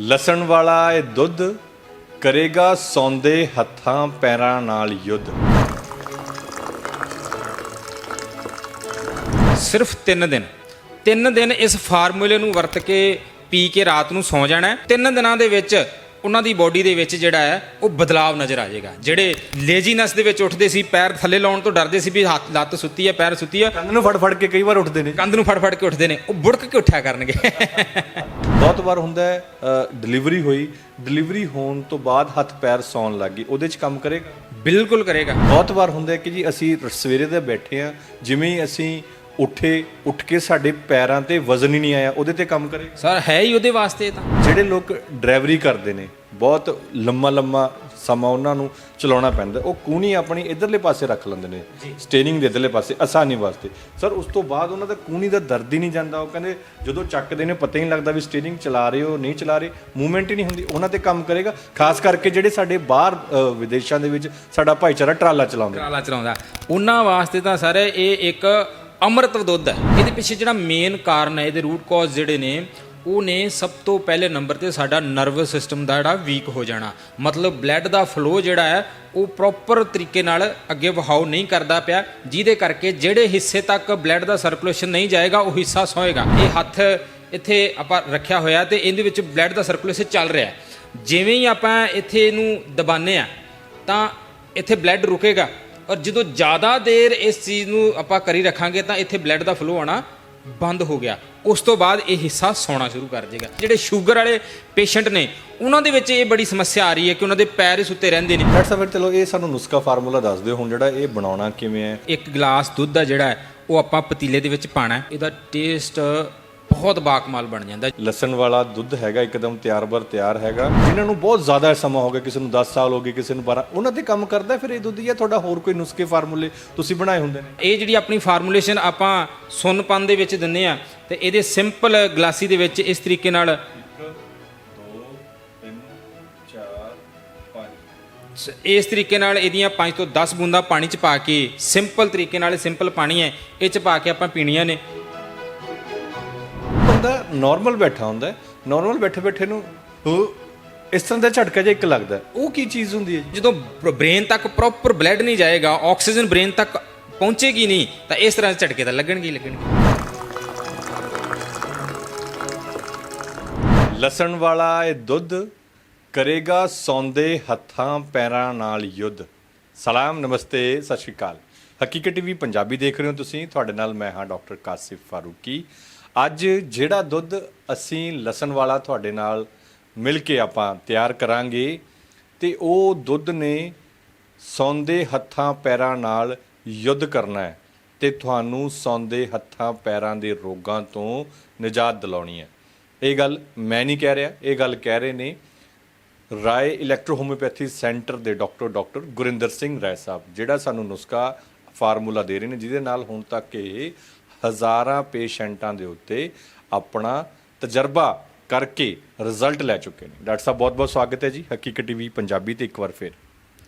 ਲਸਣ ਵਾਲਾ ਇਹ ਦੁੱਧ ਕਰੇਗਾ ਸੌਂਦੇ ਹੱਥਾਂ ਪੈਰਾਂ ਨਾਲ ਯੁੱਧ ਸਿਰਫ 3 ਦਿਨ 3 ਦਿਨ ਇਸ ਫਾਰਮੂਲੇ ਨੂੰ ਵਰਤ ਕੇ ਪੀ ਕੇ ਰਾਤ ਨੂੰ ਸੌਂ ਜਾਣਾ ਹੈ। ਤਿੰਨ ਦਿਨਾਂ ਦੇ ਵਿੱਚ ਉਹਨਾਂ ਦੀ ਬਾਡੀ ਦੇ ਵਿੱਚ ਜਿਹੜਾ ਹੈ ਉਹ ਬਦਲਾਵ ਨਜ਼ਰ ਆ ਜਾਏਗਾ। ਜਿਹੜੇ ਲੇਜ਼ੀਨੈਸ ਦੇ ਵਿੱਚ ਉੱਠਦੇ ਸੀ ਪੈਰ ਥੱਲੇ ਲਾਉਣ ਤੋਂ ਡਰਦੇ ਸੀ ਵੀ ਹੱਥ ਲੱਤ ਸੁੱਤੀ ਹੈ ਪੈਰ ਸੁੱਤੀ ਹੈ। ਕੰਨ ਨੂੰ ਫੜ ਫੜ ਕੇ ਕਈ ਵਾਰ ਉੱਠਦੇ ਨੇ ਕੰਧ ਨੂੰ ਫੜ ਫੜ ਕੇ ਉੱਠਦੇ ਨੇ ਉਹ ਬੁੜਕ ਕੇ ਉੱਠਿਆ ਕਰਨਗੇ। ਬਹੁਤ ਵਾਰ ਹੁੰਦਾ ਹੈ ਡਿਲੀਵਰੀ ਹੋਈ ਡਿਲੀਵਰੀ ਹੋਣ ਤੋਂ ਬਾਅਦ ਹੱਥ ਪੈਰ ਸੌਣ ਲੱਗ ਗਏ ਉਹਦੇ 'ਚ ਕੰਮ ਕਰੇਗਾ? ਬਿਲਕੁਲ ਕਰੇਗਾ। ਬਹੁਤ ਵਾਰ ਹੁੰਦਾ ਹੈ ਕਿ ਜੀ ਅਸੀਂ ਸਵੇਰੇ ਦੇ ਬੈਠੇ ਆ ਜਿਵੇਂ ਹੀ ਅਸੀਂ ਉੱਠੇ ਉੱਠ ਕੇ ਸਾਡੇ ਪੈਰਾਂ ਤੇ ਵਜ਼ਨ ਹੀ ਨਹੀਂ ਆਇਆ ਉਹਦੇ ਤੇ ਕੰਮ ਕਰੇਗਾ ਸਰ ਹੈ ਹੀ ਉਹਦੇ ਵਾਸਤੇ ਇਹ ਤਾਂ। ਜਿਹੜੇ ਲੋਕ ਡਰਾਈਵਰੀ ਕਰਦੇ ਨੇ ਬਹੁਤ ਲੰਮਾ ਲੰਮਾ ਸਮਾਂ ਉਹਨਾਂ ਨੂੰ ਚਲਾਉਣਾ ਪੈਂਦਾ ਉਹ ਕੂਣੀ ਆਪਣੀ ਇਧਰਲੇ ਪਾਸੇ ਰੱਖ ਲੈਂਦੇ ਨੇ ਸਟੇਰਿੰਗ ਦੇ ਇਧਰਲੇ ਪਾਸੇ ਆਸਾਨੀ ਵਾਸਤੇ। ਸਰ ਉਸ ਤੋਂ ਬਾਅਦ ਉਹਨਾਂ ਦਾ ਕੂਣੀ ਦਾ ਦਰਦ ਹੀ ਨਹੀਂ ਜਾਂਦਾ ਉਹ ਕਹਿੰਦੇ ਜਦੋਂ ਚੱਕਦੇ ਨੇ ਪਤਾ ਹੀ ਨਹੀਂ ਲੱਗਦਾ ਵੀ ਸਟੇਰਿੰਗ ਚਲਾ ਰਹੇ ਹੋ ਨਹੀਂ ਚਲਾ ਰਹੇ ਮੂਵਮੈਂਟ ਹੀ ਨਹੀਂ ਹੁੰਦੀ ਉਹਨਾਂ ਤੇ ਕੰਮ ਕਰੇਗਾ। ਖਾਸ ਕਰਕੇ ਜਿਹੜੇ ਸਾਡੇ ਬਾਹਰ ਅ, ਵਿਦੇਸ਼ਾਂ ਦੇ ਵਿੱਚ ਸਾਡਾ ਭਾਈਚਾਰਾ ਟਰਾਲਾ ਚਲਾਉਂਦੇ ਟਰਾਲਾ ਚਲਾਉਂਦਾ। ਉਹਨਾਂ ਵਾਸਤੇ ਤਾਂ ਸਰ ਇਹ ਇੱਕ ਅੰਮ੍ਰਿਤ ਦੁੱਧ ਹੈ। ਇਹਦੇ ਪਿੱਛੇ ਜਿਹੜਾ ਮੇਨ ਕਾਰਨ ਹੈ, ਇਹਦੇ ਰੂਟ ਕਾਜ਼ ਜਿਹੜੇ ਨੇ ਉਹ ਨੇ ਸਭ ਤੋਂ ਪਹਿਲੇ ਨੰਬਰ ਤੇ ਸਾਡਾ ਨਰਵਸ ਸਿਸਟਮ ਦਾ ਜਿਹੜਾ ਵੀਕ ਹੋ ਜਾਣਾ। ਮਤਲਬ ਬਲੱਡ ਦਾ ਫਲੋ ਜਿਹੜਾ ਹੈ, ਉਹ ਪ੍ਰੋਪਰ ਤਰੀਕੇ ਨਾਲ ਅੱਗੇ ਵਹਾਓ ਨਹੀਂ ਕਰਦਾ ਪਿਆ, ਜਿਹਦੇ ਕਰਕੇ ਜਿਹੜੇ ਹਿੱਸੇ ਤੱਕ ਬਲੱਡ ਦਾ ਸਰਕੂਲੇਸ਼ਨ ਨਹੀਂ ਜਾਏਗਾ, ਉਹ ਹਿੱਸਾ ਸੋਏਗਾ। ਇਹ ਹੱਥ ਇੱਥੇ ਆਪਾਂ ਰੱਖਿਆ ਹੋਇਆ ਤੇ ਇਹਦੇ ਵਿੱਚ ਬਲੱਡ ਦਾ ਸਰਕੂਲੇਸ਼ਨ ਚੱਲ ਰਿਹਾ ਜਿਵੇਂ ਹੀ ਆਪਾਂ ਇੱਥੇ ਇਹਨੂੰ ਦਬਾਨੇ ਆ ਤਾਂ ਇੱਥੇ ਬਲੱਡ ਰੁਕੇਗਾ। ਔਰ ਜਦੋਂ ਜ਼ਿਆਦਾ ਦੇਰ ਇਸ ਚੀਜ਼ ਨੂੰ ਆਪਾਂ ਕਰੀ ਰੱਖਾਂਗੇ ਤਾਂ ਇੱਥੇ ਬਲੱਡ ਦਾ ਫਲੋ ਆਣਾ ਬੰਦ ਹੋ ਗਿਆ। ਉਸ ਤੋਂ ਬਾਅਦ ਇਹ ਹਿੱਸਾ ਸੌਣਾ ਸ਼ੁਰੂ ਕਰ ਜਾਏਗਾ ਜਿਹੜੇ ਸ਼ੂਗਰ ਵਾਲੇ ਪੇਸ਼ੈਂਟ ਨੇ ਉਹਨਾਂ ਦੇ ਵਿੱਚ ਇਹ ਬੜੀ ਸਮੱਸਿਆ ਆ ਰਹੀ ਹੈ ਕਿ ਉਹਨਾਂ ਦੇ ਪੈਰ ਹੀ ਸੁੱਤੇ ਰਹਿੰਦੇ ਨੇ। ਡਾਕਟਰ ਸਾਹਿਬ ਫਿਰ ਚਲੋ ਇਹ ਸਾਨੂੰ ਨੁਸਖਾ ਫਾਰਮੂਲਾ ਦੱਸ ਦਿਓ। ਹੁਣ ਜਿਹੜਾ ਇਹ ਬਣਾਉਣਾ ਕਿਵੇਂ ਹੈ? ਇੱਕ ਗਲਾਸ ਦੁੱਧ ਦਾ ਜਿਹੜਾ ਹੈ ਉਹ ਆਪਾਂ ਪਤੀਲੇ ਦੇ ਵਿੱਚ ਪਾਣਾ ਹੈ। ਇਹਦਾ ਟੇਸਟ ਬਹੁਤ ਬਾਕਮਾਲ ਬਣ ਜਾਂਦਾ। ਲਸਣ ਵਾਲਾ ਦੁੱਧ ਹੈਗਾ ਇੱਕਦਮ ਤਿਆਰ ਬਰ ਤਿਆਰ ਹੈਗਾ। ਜਿਨ੍ਹਾਂ ਨੂੰ ਬਹੁਤ ਜ਼ਿਆਦਾ ਸਮਾਂ ਹੋ ਗਿਆ ਕਿਸੇ ਨੂੰ 10 ਸਾਲ ਹੋ ਗਏ ਕਿਸੇ ਨੂੰ 12 ਉਹਨਾਂ ਤੇ ਕੰਮ ਕਰਦਾ ਫਿਰ ਇਹ ਦੁੱਧ ਜਾਂ ਤੁਹਾਡਾ ਹੋਰ ਕੋਈ ਨੁਸਖੇ ਫਾਰਮੂਲੇ ਤੁਸੀਂ ਬਣਾਏ ਹੁੰਦੇ ਨੇ। ਇਹ ਜਿਹੜੀ ਆਪਣੀ ਫਾਰਮੂਲੇਸ਼ਨ ਆਪਾਂ ਸੁੰਨਪਨ ਦੇ ਵਿੱਚ ਦਿੰਨੇ ਆ ਤੇ ਇਹਦੇ ਸਿੰਪਲ ਗਲਾਸੀ ਦੇ ਵਿੱਚ ਇਸ ਤਰੀਕੇ ਨਾਲ 2 3 4 5 ਸ- ਇਸ ਤਰੀਕੇ ਨਾਲ ਇਹਦੀਆਂ 5 ਤੋਂ 10 ਬੂੰਦਾਂ ਪਾਣੀ ਚ ਪਾ ਕੇ ਸਿੰਪਲ ਤਰੀਕੇ ਨਾਲ ਸਿੰਪਲ ਪਾਣੀ ਹੈ ਇਹ ਚ ਪਾ ਕੇ ਆਪਾਂ ਪੀਣੀਆਂ ਨੇ। ਬੰਦਾ ਨਾਰਮਲ ਬੈਠਾ ਹੁੰਦਾ ਨਾਰਮਲ ਬੈਠੇ ਬੈਠੇ ਨੂੰ ਉਹ ਇਸ ਤਰ੍ਹਾਂ ਦਾ ਝਟਕਾ ਜਿਹਾ ਇੱਕ ਲੱਗਦਾ। ਉਹ ਕੀ ਚੀਜ਼ ਹੁੰਦੀ ਹੈ? ਜਦੋਂ ਬ੍ਰੇਨ ਤੱਕ ਪ੍ਰੋਪਰ ਬਲੱਡ ਨਹੀਂ ਜਾਏਗਾ ਆਕਸੀਜਨ ਬ੍ਰੇਨ ਤੱਕ ਪਹੁੰਚੇਗੀ ਨਹੀਂ ਤਾਂ ਇਸ ਤਰ੍ਹਾਂ ਦੇ ਝਟਕੇ ਤਾਂ ਲੱਗਣਗੇ ਹੀ ਲੱਗਣਗੇ। ਲਸਣ ਵਾਲਾ ਇਹ ਦੁੱਧ ਕਰੇਗਾ ਸੌਂਦੇ ਹੱਥਾਂ ਪੈਰਾਂ ਨਾਲ ਯੁੱਧ। ਸਲਾਮ ਨਮਸਤੇ ਸਤਿ ਸ਼੍ਰੀ ਅਕਾਲ। ਹਕੀਕਤ ਟੀਵੀ ਪੰਜਾਬੀ ਦੇਖ ਰਹੇ ਹੋ ਤੁਸੀਂ। ਤੁਹਾਡੇ ਨਾਲ ਮੈਂ ਹਾਂ ਡਾਕਟਰ ਕਾਸਿਫ ਫਾਰੂਕੀ। ਅੱਜ ਜਿਹੜਾ ਦੁੱਧ ਅਸੀਂ ਲਸਣ ਵਾਲਾ ਤੁਹਾਡੇ ਨਾਲ ਮਿਲ ਕੇ ਆਪਾਂ ਤਿਆਰ ਕਰਾਂਗੇ ਤੇ ਉਹ ਦੁੱਧ ਨੇ ਸੌਂਦੇ ਹੱਥਾਂ ਪੈਰਾਂ ਨਾਲ ਯੁੱਧ ਕਰਨਾ ਹੈ ਤੇ ਤੁਹਾਨੂੰ ਸੌਂਦੇ ਹੱਥਾਂ ਪੈਰਾਂ ਦੇ ਰੋਗਾਂ ਤੋਂ ਨਿਜਾਤ ਦਿਲਾਉਣੀ ਹੈ। ਇਹ ਗੱਲ ਮੈਂ ਨਹੀਂ ਕਹਿ ਰਿਹਾ, ਇਹ ਗੱਲ ਕਹਿ ਰਹੇ ਨੇ ਰਾਏ ਇਲੈਕਟ੍ਰੋਹੋਮਿਓਪੈਥੀ ਸੈਂਟਰ ਦੇ ਡਾਕਟਰ ਡਾਕਟਰ ਗੁਰਿੰਦਰ ਸਿੰਘ ਰਾਏ ਸਾਹਿਬ, ਜਿਹੜਾ ਸਾਨੂੰ ਨੁਸਖਾ ਫਾਰਮੂਲਾ ਦੇ ਰਹੇ ਨੇ, ਜਿਹਦੇ ਨਾਲ ਹੁਣ ਤੱਕ ਇਹ ਹਜ਼ਾਰਾਂ ਪੇਸ਼ੈਂਟਾਂ ਦੇ ਉੱਤੇ ਆਪਣਾ ਤਜਰਬਾ ਕਰਕੇ ਰਿਜ਼ਲਟ ਲੈ ਚੁੱਕੇ ਨੇ। ਡਾਕਟਰ ਸਾਹਿਬ ਬਹੁਤ ਬਹੁਤ ਸਵਾਗਤ ਹੈ ਜੀ। ਹਕੀਕਤ ਟੀਵੀ ਪੰਜਾਬੀ ਤੇ ਇੱਕ ਵਾਰ ਫੇਰ।